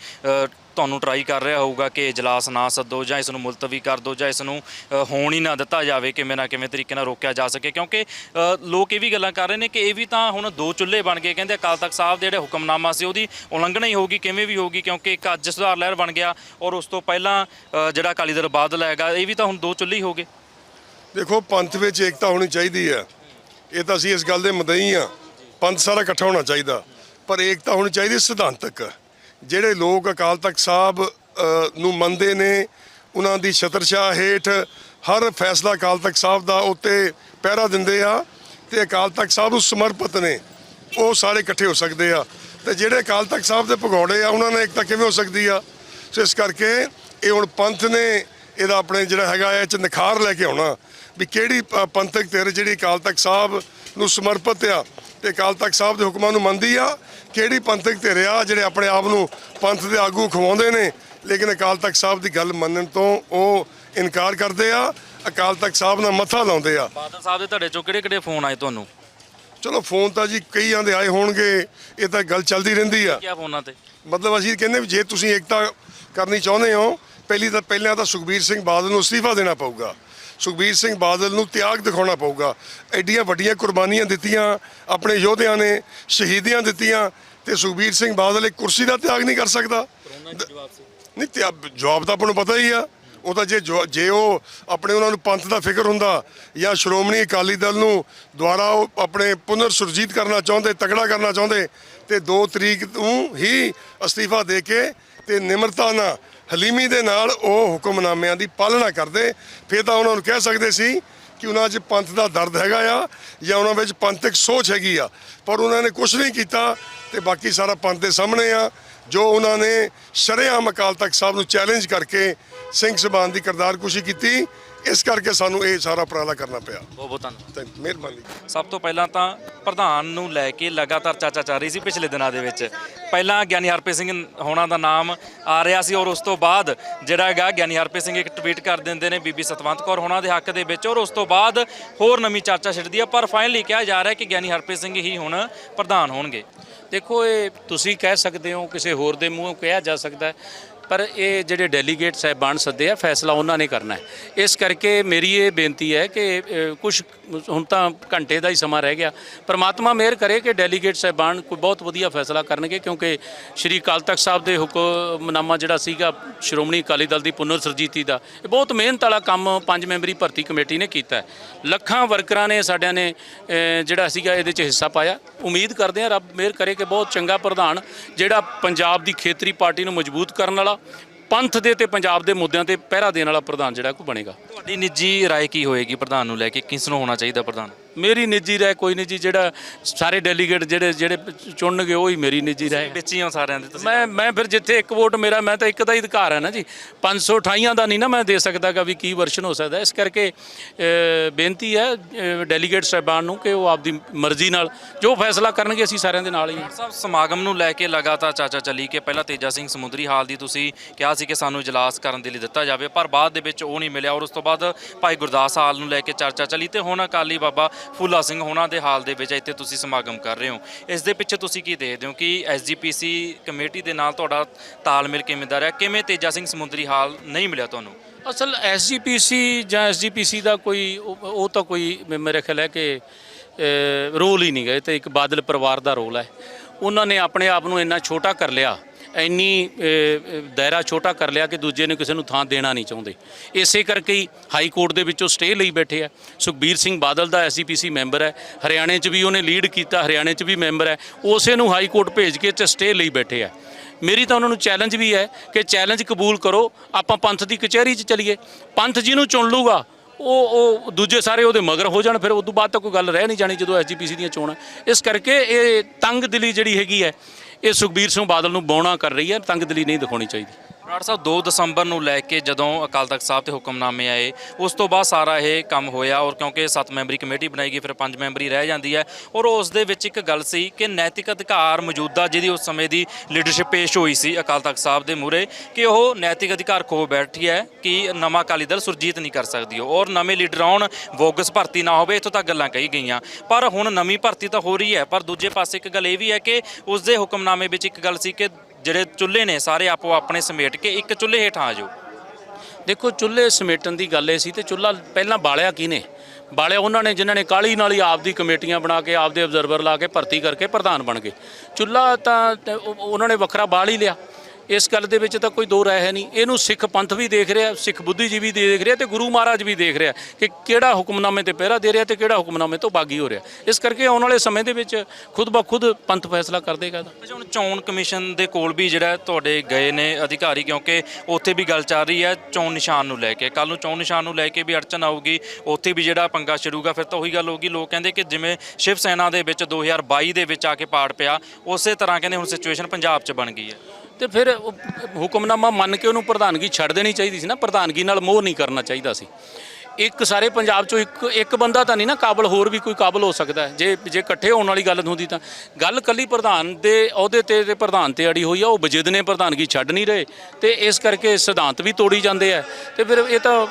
ਤੁਹਾਨੂੰ ਟਰਾਈ ਕਰ ਰਿਹਾ ਹੋਊਗਾ ਕਿ ਇਜਲਾਸ ਨਾ ਸੱਦੋ ਜਾਂ ਇਸ ਨੂੰ ਮੁਲਤਵੀ ਕਰ ਦਿਓ ਜਾਂ ਇਸ ਨੂੰ ਹੋਣ ਹੀ ਨਾ ਦਿੱਤਾ ਜਾਵੇ ਕਿਵੇਂ ਨਾ ਕਿਵੇਂ ਤਰੀਕੇ ਨਾਲ ਰੋਕਿਆ ਜਾ ਸਕੇ। ਕਿਉਂਕਿ ਲੋਕ ਇਹ ਵੀ ਗੱਲਾਂ ਕਰ ਰਹੇ ਨੇ ਕਿ ਇਹ ਵੀ ਤਾਂ ਹੁਣ ਦੋ ਚੁੱਲ੍ਹੇ ਬਣ ਗਏ। ਕਹਿੰਦੇ ਅਕਾਲ ਤਖਤ ਸਾਹਿਬ ਦੇ ਜਿਹੜੇ ਹੁਕਮਨਾਮਾ ਸੀ ਉਹਦੀ ਉਲੰਘਣਾ ਹੀ ਹੋਊਗੀ, ਕਿਵੇਂ ਵੀ ਹੋਊਗੀ, ਕਿਉਂਕਿ ਇੱਕ ਅੱਜ ਸੁਧਾਰ ਲਹਿਰ ਬਣ ਗਿਆ ਔਰ ਉਸ ਤੋਂ ਪਹਿਲਾਂ ਜਿਹੜਾ ਅਕਾਲੀ ਦਲ ਬਾਦਲ ਹੈਗਾ, ਇਹ ਵੀ ਤਾਂ ਹੁਣ ਦੋ ਚੁੱਲ੍ਹੇ ਹੀ ਹੋਗੇ ਦੇਖੋ, ਪੰਥ ਵਿੱਚ ਏਕਤਾ ਹੋਣੀ ਚਾਹੀਦੀ ਹੈ। ਇਹ ਤਾਂ ਅਸੀਂ ਇਸ ਗੱਲ ਦੇ ਮਦਈ ਆ ਪੰਥ ਸਾਰਾ ਇਕੱਠਾ ਹੋਣਾ ਚਾਹੀਦਾ। ਪਰ ਏਕਤਾ ਹੋਣੀ ਚਾਹੀਦੀ ਸਿਧਾਂਤਕ। ਜਿਹੜੇ ਲੋਕ ਅਕਾਲ ਤਖਤ ਸਾਹਿਬ ਨੂੰ ਮੰਨਦੇ ਨੇ, ਉਹਨਾਂ ਦੀ ਛਤਰਛਾਹ ਹੇਠ ਹਰ ਫੈਸਲਾ ਅਕਾਲ ਤਖਤ ਸਾਹਿਬ ਦਾ ਉੱਤੇ ਪਹਿਰਾ ਦਿੰਦੇ ਆ ਤੇ ਅਕਾਲ ਤਖਤ ਸਾਹਿਬ ਨੂੰ ਸਮਰਪਿਤ ਨੇ। ਉਹ ਸਾਰੇ ਇਕੱਠੇ ਹੋ ਸਕਦੇ ਆ। ਤੇ ਜਿਹੜੇ ਅਕਾਲ ਤਖਤ ਸਾਹਿਬ ਦੇ ਭਗੌੜੇ ਆ, ਉਹਨਾਂ ਨੇ ਇੱਕ ਤਾਂ ਕਿਵੇਂ ਹੋ ਸਕਦੀ ਆ? ਸੋ ਇਸ ਕਰਕੇ ਇਹ ਹੁਣ ਪੰਥ ਨੇ ਇਹਦਾ ਆਪਣੇ ਜਿਹੜਾ ਹੈਗਾ ਇਹ ਚ ਨਿਖਾਰ ਲੈ ਕੇ ਆਉਣਾ ਵੀ ਕਿਹੜੀ ਪੰਥਕ ਧਿਰ ਜਿਹੜੀ ਅਕਾਲ ਤਖਤ ਸਾਹਿਬ ਨੂੰ ਸਮਰਪਿਤ ਆ ਤੇ ਅਕਾਲ ਤਖਤ ਸਾਹਿਬ ਦੇ ਹੁਕਮਾਂ ਨੂੰ ਮੰਨਦੀ ਆ ਕਿਹੜੀ ਪੰਥਕ ਧਿਰ ਆ ਜਿਹੜੇ ਆਪਣੇ ਆਪ ਨੂੰ ਪੰਥ ਦੇ ਆਗੂ ਖਵਾਉਂਦੇ ਨੇ? ਲੇਕਿਨ ਅਕਾਲ ਤਖਤ ਸਾਹਿਬ ਦੀ ਗੱਲ ਮੰਨਣ ਤੋਂ ਉਹ ਇਨਕਾਰ ਕਰਦੇ ਆ ਅਕਾਲ ਤਖਤ ਸਾਹਿਬ ਨਾਲ ਮੱਥਾ ਲਾਉਂਦੇ ਆ। ਬਾਦਲ ਸਾਹਿਬ ਦੇ ਤੁਹਾਡੇ ਚੋਂ ਕਿਹੜੇ ਕਿਹੜੇ ਫੋਨ ਆਏ ਤੁਹਾਨੂੰ? ਚਲੋ ਫੋਨ ਤਾਂ ਜੀ ਕਈਆਂ ਦੇ ਆਏ ਹੋਣਗੇ ਇਹ ਤਾਂ ਗੱਲ ਚੱਲਦੀ ਰਹਿੰਦੀ ਆ। ਕਿਆ ਫੋਨਾਂ ਤੇ? ਮਤਲਬ ਅਸੀਂ ਕਹਿੰਦੇ ਵੀ ਜੇ ਤੁਸੀਂ ਏਕਤਾ ਕਰਨੀ ਚਾਹੁੰਦੇ ਹੋ ਪਹਿਲੀ ਤਾਂ ਪਹਿਲਾਂ ਤਾਂ ਸੁਖਬੀਰ ਸਿੰਘ ਬਾਦਲ ਨੂੰ ਅਸਤੀਫਾ ਦੇਣਾ ਪਊਗਾ। ਸੁਖਬੀਰ ਸਿੰਘ ਬਾਦਲ ਨੂੰ ਤਿਆਗ ਦਿਖਾਉਣਾ ਪਊਗਾ। ਐਡੀਆਂ ਵੱਡੀਆਂ ਕੁਰਬਾਨੀਆਂ ਦਿੱਤੀਆਂ ਆਪਣੇ ਯੋਧਿਆਂ ਨੇ ਸ਼ਹੀਦੀਆਂ ਦਿੱਤੀਆਂ ਤੇ ਸੁਖਬੀਰ ਸਿੰਘ ਬਾਦਲ ਇੱਕ ਕੁਰਸੀ ਦਾ ਤਿਆਗ ਨਹੀਂ ਕਰ ਸਕਦਾ। ਨਹੀਂ ਤੇ ਜਵਾਬ ਤਾਂ ਆਪਾਂ ਨੂੰ ਪਤਾ ਹੀ ਆ। ਉਹ ਤਾਂ ਜੇ ਜੇ ਉਹ ਆਪਣੇ ਉਹਨਾਂ ਨੂੰ ਪੰਥ ਦਾ ਫਿਕਰ ਹੁੰਦਾ ਜਾਂ ਸ਼੍ਰੋਮਣੀ ਅਕਾਲੀ ਦਲ ਨੂੰ ਦੁਆਰਾ ਉਹ ਆਪਣੇ ਪੁਨਰ ਸੁਰਜੀਤ ਕਰਨਾ ਚਾਹੁੰਦੇ ਤਗੜਾ ਕਰਨਾ ਚਾਹੁੰਦੇ ਤੇ 2 ਤਰੀਕ ਨੂੰ ਹੀ ਅਸਤੀਫਾ ਦੇ ਕੇ ਤੇ ਨਿਮਰਤਾ ਨਾਲ ਹਲੀਮੀ ਦੇ ਨਾਲ ਉਹ ਹੁਕਮਨਾਮਿਆਂ ਦੀ ਪਾਲਣਾ ਕਰਦੇ, ਫਿਰ ਤਾਂ ਉਹਨਾਂ ਨੂੰ ਕਹਿ ਸਕਦੇ ਸੀ ਕਿ ਉਹਨਾਂ 'ਚ ਪੰਥ ਦਾ ਦਰਦ ਹੈਗਾ ਆ ਜਾਂ ਉਹਨਾਂ ਵਿੱਚ ਪੰਥਕ ਸੋਚ ਹੈਗੀ ਆ, ਪਰ ਉਹਨਾਂ ਨੇ ਕੁਝ ਨਹੀਂ ਕੀਤਾ ਤੇ ਬਾਕੀ ਸਾਰਾ ਪੰਥ ਦੇ ਸਾਹਮਣੇ ਆ, ਜੋ ਉਹਨਾਂ ਨੇ ਸ਼ਰੇਆਮ ਅਕਾਲ ਤਖਤ ਸਾਹਿਬ ਨੂੰ ਚੈਲੰਜ ਕਰਕੇ ਸਿੰਘ ਸਭਾਨ ਦੀ ਕਰਤਾਰਕੁਸ਼ੀ ਕੀਤੀ ਇਸ ਕਰਕੇ ਸਾਨੂੰ ਇਹ ਸਾਰਾ ਉਪਰਾਲਾ ਕਰਨਾ ਪਿਆ। ਬਹੁਤ ਬਹੁਤ ਧੰਨਵਾਦ। ਤੇ ਮਿਹਰਬਾਨੀ। ਸਭ ਤੋਂ ਪਹਿਲਾਂ ਤਾਂ ਪ੍ਰਧਾਨ ਨੂੰ ਲੈ ਕੇ ਲਗਾਤਾਰ ਚਰਚਾ ਚੱਲ ਰਹੀ ਸੀ ਪਿਛਲੇ ਦਿਨਾਂ ਦੇ ਵਿੱਚ। ਪਹਿਲਾਂ ਗਿਆਨੀ ਹਰਪ੍ਰੀਤ ਸਿੰਘ ਹੋਣਾ ਦਾ ਨਾਮ ਆ ਰਿਹਾ ਸੀ ਔਰ ਉਸ ਤੋਂ ਬਾਅਦ ਜਿਹੜਾ ਹੈਗਾ ਗਿਆਨੀ ਹਰਪ੍ਰੀਤ ਸਿੰਘ ਇੱਕ ਟਵੀਟ ਕਰ ਦਿੰਦੇ ਨੇ ਬੀਬੀ ਸਤਵੰਤ ਕੌਰ ਹੋਣਾ ਦੇ ਹੱਕ ਦੇ ਵਿੱਚ ਔਰ ਉਸ ਤੋਂ ਬਾਅਦ ਹੋਰ ਨਵੀਂ ਚਰਚਾ ਛਿੜਦੀ ਆ। ਪਰ ਫਾਈਨਲੀ ਕਿਹਾ ਜਾ ਰਿਹਾ ਕਿ ਗਿਆਨੀ ਹਰਪ੍ਰੀਤ ਸਿੰਘ ਹੀ ਹੁਣ ਪ੍ਰਧਾਨ ਹੋਣਗੇ। ਦੇਖੋ ਇਹ ਤੁਸੀਂ ਕਹਿ ਸਕਦੇ ਹੋ ਕਿਸੇ ਹੋਰ ਦੇ ਮੂੰਹੋਂ ਕਿਹਾ ਜਾ ਸਕਦਾ ਹੈ। ਪਰ ਇਹ ਜਿਹੜੇ ਡੈਲੀਗੇਟ ਸਾਹਿਬਾਨ ਸੱਦੇ ਆ, ਫੈਸਲਾ ਉਹਨਾਂ ਨੇ ਕਰਨਾ ਹੈ। ਇਸ ਕਰਕੇ ਮੇਰੀ ਇਹ ਬੇਨਤੀ ਹੈ ਕਿ ਕੁਝ ਹੁਣ ਤਾਂ ਘੰਟੇ ਦਾ ਹੀ ਸਮਾਂ ਰਹਿ ਗਿਆ। ਪਰਮਾਤਮਾ ਮਿਹਰ ਕਰੇ ਕਿ ਡੈਲੀਗੇਟ ਸਾਹਿਬਾਨ ਕੋਈ ਬਹੁਤ ਵਧੀਆ ਫੈਸਲਾ ਕਰਨਗੇ, ਕਿਉਂਕਿ ਸ਼੍ਰੀ ਅਕਾਲ ਤਖਤ ਸਾਹਿਬ ਦੇ ਹੁਕਮਨਾਮਾ ਜਿਹੜਾ ਸੀਗਾ, ਸ਼੍ਰੋਮਣੀ ਅਕਾਲੀ ਦਲ ਦੀ ਪੁਨਰ ਸਰਜੀਤੀ ਦਾ, ਇਹ ਬਹੁਤ ਮਿਹਨਤ ਵਾਲਾ ਕੰਮ ਪੰਜ ਮੈਂਬਰੀ ਭਰਤੀ ਕਮੇਟੀ ਨੇ ਕੀਤਾ ਲੱਖਾਂ ਵਰਕਰਾਂ ਨੇ ਸਾਡਿਆਂ ਨੇ ਜਿਹੜਾ ਸੀਗਾ ਇਹਦੇ 'ਚ ਹਿੱਸਾ ਪਾਇਆ। ਉਮੀਦ ਕਰਦੇ ਹਾਂ ਰੱਬ ਮਿਹਰ ਕਰੇ ਕਿ ਬਹੁਤ ਚੰਗਾ ਪ੍ਰਧਾਨ ਜਿਹੜਾ ਪੰਜਾਬ ਦੀ ਖੇਤਰੀ ਪਾਰਟੀ ਨੂੰ ਮਜ਼ਬੂਤ ਕਰਨ ਵਾਲਾ ਪੰਥ ਦੇ ਤੇ ਪੰਜਾਬ ਦੇ ਮੁੱਦਿਆਂ ਤੇ ਪਹਿਰਾ ਦੇਣ ਵਾਲਾ ਪ੍ਰਧਾਨ ਜਿਹੜਾ ਕੋਈ ਬਣੇਗਾ? ਤੁਹਾਡੀ ਨਿੱਜੀ ਰਾਏ ਕੀ ਹੋਏਗੀ ਪ੍ਰਧਾਨ ਨੂੰ ਲੈ ਕੇ? ਕਿਸ ਨੂੰ ਹੋਣਾ ਚਾਹੀਦਾ ਪ੍ਰਧਾਨ? ਮੇਰੀ ਨਿੱਜੀ ਰਾਏ ਕੋਈ ਨਹੀਂ ਜੀ ਜਿਹੜਾ ਸਾਰੇ ਡੈਲੀਗੇਟ ਜਿਹੜੇ ਜਿਹੜੇ ਚੁਣਨਗੇ ਉਹ ਹੀ ਮੇਰੀ ਨਿੱਜੀ ਰਾਏ। ਹੈ। ਵਿੱਚ ਹੀ ਹੋ ਸਾਰਿਆਂ ਦੇ ਤੁਸੀਂ ਮੈਂ ਮੈਂ ਫਿਰ ਜਿੱਥੇ ਇੱਕ ਵੋਟ ਮੇਰਾ ਮੈਂ ਤਾਂ ਇੱਕ ਦਾ ਹੀ ਅਧਿਕਾਰ ਹੈ ਨਾ ਜੀ। 528 ਦਾ ਨਹੀਂ ਨਾ ਮੈਂ ਦੇ ਸਕਦਾਗਾ ਵੀ ਕੀ ਵਰਸ਼ਨ ਹੋ ਸਕਦਾ। ਇਸ ਕਰਕੇ ਅ, ਬੇਨਤੀ ਹੈ ਡੈਲੀਗੇਟ ਸਾਹਿਬਾਨ ਨੂੰ ਕਿ ਉਹ ਆਪਦੀ ਮਰਜ਼ੀ ਨਾਲ ਜੋ ਫੈਸਲਾ ਕਰਨਗੇ ਅਸੀਂ ਸਾਰਿਆਂ ਦੇ ਨਾਲ ਹੀ। ਹਾਂ ਸਾਹਿਬ ਸਮਾਗਮ ਨੂੰ ਲੈ ਕੇ ਲਗਾਤਾਰ ਚਾਚਾ ਚੱਲੀ ਕਿ ਪਹਿਲਾਂ ਤੇਜਾ ਸਿੰਘ ਸਮੁੰਦਰੀ ਹਾਲ ਦੀ ਤੁਸੀਂ ਕਿਹਾ ਸੀ ਕਿ ਸਾਨੂੰ ਇਜਲਾਸ ਕਰਨ ਦੇ ਲਈ ਦਿੱਤਾ ਜਾਵੇ ਪਰ ਬਾਅਦ ਦੇ ਵਿੱਚ ਉਹ ਨਹੀਂ ਮਿਲਿਆ ਔਰ ਉਸ ਤੋਂ ਬਾਅਦ ਭਾਈ ਗੁਰਦਾਸ ਹਾਲ ਨੂੰ ਲੈ ਕੇ ਚਰਚਾ ਚੱਲੀ ਤੇ ਹੁਣ ਅਕਾਲੀ ਬਾਬਾ ਫੂਲਾ ਸਿੰਘ ਹੋਣਾ ਦੇ ਹਾਲ ਦੇ ਵਿੱਚ ਇੱਥੇ ਤੁਸੀਂ ਸਮਾਗਮ ਕਰ ਰਹੇ ਹੋ। ਇਸ ਦੇ ਪਿੱਛੇ ਤੁਸੀਂ ਕੀ ਦੇਖਦੇ ਹੋ ਕਿ ਐਸਜੀਪੀਸੀ ਕਮੇਟੀ ਦੇ ਨਾਲ ਤੁਹਾਡਾ ਤਾਲਮੇਲ ਕਿਵੇਂ ਦਾ ਰਿਹਾ? ਕਿਵੇਂ ਤੇਜਾ ਸਿੰਘ ਸਮੁੰਦਰੀ ਹਾਲ ਨਹੀਂ ਮਿਲਿਆ ਤੁਹਾਨੂੰ? ਅਸਲ ਐਸਜੀਪੀਸੀ ਜਾਂ ਐਸਜੀਪੀਸੀ ਦਾ ਕੋਈ ਉਹ ਤਾਂ ਕੋਈ ਮੇ- ਮੇਰੇ ਖਿਆਲ ਹੈ ਕਿ ਰੋਲ ਹੀ ਨਹੀਂ ਗਏ ਤੇ ਇੱਕ ਬਾਦਲ ਪਰਿਵਾਰ ਦਾ ਰੋਲ ਹੈ। ਉਹਨਾਂ ਨੇ ਆਪਣੇ ਆਪ ਨੂੰ ਇੰਨਾ ਛੋਟਾ ਕਰ ਲਿਆ ਇੰਨੀ ਦਾਇਰਾ ਛੋਟਾ ਕਰ ਲਿਆ ਕਿ ਦੂਜੇ ਨੂੰ ਕਿਸੇ ਨੂੰ ਥਾਂ ਦੇਣਾ ਨਹੀਂ ਚਾਹੁੰਦੇ। ਇਸੇ ਕਰਕੇ ਹੀ ਹਾਈ ਕੋਰਟ ਦੇ ਵਿੱਚੋਂ ਸਟੇ ਲਈ ਬੈਠੇ ਆ। ਸੁਖਬੀਰ ਸਿੰਘ ਬਾਦਲ ਦਾ ਐਸਜੀਪੀਸੀ ਮੈਂਬਰ ਹੈ। ਹਰਿਆਣੇ 'ਚ ਵੀ ਉਹਨੇ ਲੀਡ ਕੀਤਾ, ਹਰਿਆਣੇ 'ਚ ਵੀ ਮੈਂਬਰ ਹੈ। ਉਸੇ ਨੂੰ ਹਾਈ ਕੋਰਟ ਭੇਜ ਕੇ ਤੇ ਸਟੇ ਲਈ ਬੈਠੇ ਆ। ਮੇਰੀ ਤਾਂ ਉਹਨਾਂ ਨੂੰ ਚੈਲੰਜ ਵੀ ਹੈ ਕਿ ਚੈਲੰਜ ਕਬੂਲ ਕਰੋ, ਆਪਾਂ ਪੰਥ ਦੀ ਕਚਹਿਰੀ 'ਚ ਚਲੀਏ। ਪੰਥ ਜੀ ਨੂੰ ਚੁਣ ਲੂਗਾ, ਉਹ ਉਹ ਦੂਜੇ ਸਾਰੇ ਉਹਦੇ ਮਗਰ ਹੋ ਜਾਣ, ਫਿਰ ਉਸ ਤੋਂ ਬਾਅਦ ਤਾਂ ਕੋਈ ਗੱਲ ਰਹਿ ਨਹੀਂ ਜਾਣੀ ਜਦੋਂ ਐਸਜੀਪੀਸੀ ਦੀਆਂ ਚੋਣਾਂ। ਇਸ ਕਰਕੇ ਇਹ ਤੰਗ ਦਿਲੀ ਜਿਹੜੀ ਹੈਗੀ ਹੈ ਇਹ ਸੁਖਬੀਰ ਸਿੰਘ ਬਾਦਲ ਨੂੰ ਬੌਣਾ ਕਰ ਰਹੀ ਹੈ ਤੰਗਦਲੀ ਨਹੀਂ ਦਿਖਾਉਣੀ ਚਾਹੀਦੀ। ਬਰਾੜ ਸਾਹਿਬ 2 ਦਸੰਬਰ ਨੂੰ ਲੈ ਕੇ ਜਦੋਂ ਅਕਾਲ ਤਖਤ ਸਾਹਿਬ ਤੇ ਹੁਕਮਨਾਮੇ ਆਏ, ਉਸ ਤੋਂ ਬਾਅਦ ਸਾਰਾ ਇਹ ਕੰਮ ਹੋਇਆ ਔਰ ਕਿਉਂਕਿ 7 ਮੈਂਬਰੀ ਕਮੇਟੀ ਬਣਾਈ ਗਈ, ਫਿਰ 5 ਮੈਂਬਰੀ ਰਹਿ ਜਾਂਦੀ ਹੈ ਔਰ ਉਸ ਦੇ ਵਿੱਚ ਇੱਕ ਗੱਲ ਸੀ ਕਿ ਨੈਤਿਕ ਅਧਿਕਾਰ ਮੌਜੂਦਾ ਜਿਹਦੀ ਉਸ ਸਮੇਂ ਦੀ ਲੀਡਰਸ਼ਿਪ ਪੇਸ਼ ਹੋਈ ਸੀ ਅਕਾਲ ਤਖਤ ਸਾਹਿਬ ਦੇ ਮੂਹਰੇ, ਕਿ ਉਹ ਨੈਤਿਕ ਅਧਿਕਾਰ ਖੋ ਬੈਠੀ ਹੈ ਕਿ ਨਵਾਂ ਅਕਾਲੀ ਦਲ ਸੁਰਜੀਤ ਨਹੀਂ ਕਰ ਸਕਦੀ ਉਹ ਔਰ ਨਵੇਂ ਲੀਡਰ ਆਉਣ ਵੋਗਸ ਭਰਤੀ ਨਾ ਹੋਵੇ, ਇੱਥੋਂ ਤੱਕ ਗੱਲਾਂ ਕਹੀ ਗਈਆਂ। ਪਰ ਹੁਣ ਨਵੀਂ ਭਰਤੀ ਤਾਂ ਹੋ ਰਹੀ ਹੈ, ਪਰ ਦੂਜੇ ਪਾਸੇ ਇੱਕ ਗੱਲ ਇਹ ਵੀ ਹੈ ਕਿ ਉਸ ਦੇ ਹੁਕਮਨਾਮੇ ਵਿੱਚ ਇੱਕ ਗੱਲ ਸੀ ਕਿ ਜਿਹੜੇ ਚੁੱਲ੍ਹੇ ਨੇ ਸਾਰੇ ਆਪੋ ਆਪਣੇ ਸਮੇਟ ਕੇ ਇੱਕ ਚੁੱਲ੍ਹੇ ਹੇਠਾਂ ਆ ਜਾਓ। ਦੇਖੋ, ਚੁੱਲ੍ਹੇ ਸਮੇਟਣ ਦੀ ਗੱਲ ਇਹ ਸੀ ਤੇ ਚੁੱਲ੍ਹਾ ਪਹਿਲਾਂ ਬਾਲਿਆ ਕਿਹਨੇ? ਬਾਲਿਆ ਉਹਨਾਂ ਨੇ ਜਿਨ੍ਹਾਂ ਨੇ ਕਾਲੀ ਨਾਲ ਹੀ ਆਪਦੀ ਕਮੇਟੀਆਂ ਬਣਾ ਕੇ, ਆਪਦੇ ਆਬਜ਼ਰਵਰ ਲਾ ਕੇ ਭਰਤੀ ਕਰਕੇ ਪ੍ਰਧਾਨ ਬਣ ਗਏ। ਚੁੱਲ੍ਹਾ ਤਾਂ ਉਹਨਾਂ ਨੇ ਵੱਖਰਾ ਬਾਲ ਹੀ ਲਿਆ। ਇਸ ਗੱਲ ਦੇ ਵਿੱਚ ਤਾਂ ਕੋਈ ਦੋ ਰਾਏ ਹੈ ਨਹੀਂ। ਇਹਨੂੰ ਸਿੱਖ ਪੰਥ ਵੀ ਦੇਖ ਰਿਹਾ, ਸਿੱਖ ਬੁੱਧੀਜੀਵੀ ਦੇਖ ਰਿਹਾ ਤੇ ਗੁਰੂ ਮਹਾਰਾਜ ਵੀ ਦੇਖ ਰਿਹਾ ਕਿ ਕਿਹੜਾ ਹੁਕਮਨਾਮੇ ਤੇ ਪਹਿਰਾ ਦੇ ਰਿਹਾ ਤੇ ਕਿਹੜਾ ਹੁਕਮਨਾਮੇ ਤੋਂ ਬਾਗੀ ਹੋ ਰਿਹਾ। ਇਸ ਕਰਕੇ ਆਉਣ ਵਾਲੇ ਸਮੇਂ ਦੇ ਵਿੱਚ ਖੁਦ ਬਖੁਦ ਪੰਥ ਫੈਸਲਾ ਕਰ ਦੇਗਾ ਅੱਛਾ, ਹੁਣ ਚੋਣ ਕਮਿਸ਼ਨ ਦੇ ਕੋਲ ਵੀ ਜਿਹੜਾ ਤੁਹਾਡੇ ਗਏ ਨੇ ਅਧਿਕਾਰੀ, ਕਿਉਂਕਿ ਉੱਥੇ ਵੀ ਗੱਲ ਚੱਲ ਰਹੀ ਹੈ ਚੋਣ ਨਿਸ਼ਾਨ ਨੂੰ ਲੈ ਕੇ। ਕੱਲ ਨੂੰ ਚੋਣ ਨਿਸ਼ਾਨ ਨੂੰ ਲੈ ਕੇ ਵੀ ਅੜਚਨ ਆਊਗੀ, ਉੱਥੇ ਵੀ ਜਿਹੜਾ ਪੰਗਾ ਛਿੜੂਗਾ, ਫਿਰ ਤਾਂ ਉਹੀ ਗੱਲ ਹੋਊਗੀ। ਲੋਕ ਕਹਿੰਦੇ ਕਿ ਜਿਵੇਂ ਸ਼ਿਵ ਸੈਨਾ ਦੇ ਵਿੱਚ 2022 ਦੇ ਵਿੱਚ ਆ ਕੇ ਪਾੜ ਪਿਆ, ਉਸੇ ਤਰ੍ਹਾਂ ਕਹਿੰਦੇ ਹੁਣ ਸਿਚੁਏਸ਼ਨ ਪੰਜਾਬ 'ਚ ਬਣ ਗਈ ਹੈ। ਤੇ ਫਿਰ ਉਹ ਹੁਕਮਨਾਮਾ ਮੰਨ ਕੇ ਉਹਨੂੰ ਪ੍ਰਧਾਨਗੀ ਛੱਡ ਦੇਣੀ ਚਾਹੀਦੀ ਸੀ ਨਾ, ਪ੍ਰਧਾਨਗੀ ਨਾਲ ਮੋਹ ਨਹੀਂ ਕਰਨਾ ਚਾਹੀਦਾ ਸੀ। ਇੱਕ ਸਾਰੇ ਪੰਜਾਬ ਚੋਂ ਇੱਕ ਇੱਕ ਬੰਦਾ ਤਾਂ ਨਹੀਂ ਨਾ ਕਾਬਲ ਹੋਰ ਵੀ ਕੋਈ ਕਾਬਲ ਹੋ ਸਕਦਾ। ਜੇ ਜੇ ਇਕੱਠੇ ਹੋਣ ਵਾਲੀ ਗੱਲ ਹੁੰਦੀ ਤਾਂ। ਗੱਲ ਕੱਲੀ ਪ੍ਰਧਾਨ ਦੇ ਅਹੁਦੇ ਤੇ ਤੇ ਪ੍ਰਧਾਨ ਤੇ ਅੜੀ ਹੋਈ ਆ ਉਹ ਬਜਿੱਦ ਨੇ ਪ੍ਰਧਾਨਗੀ ਛੱਡ ਨਹੀਂ ਰਹੇ। ਤੇ ਇਸ ਕਰਕੇ ਸਿਧਾਂਤ ਵੀ ਤੋੜੀ ਜਾਂਦੇ ਆ। ਤੇ ਫਿਰ ਇਹ ਤਾਂ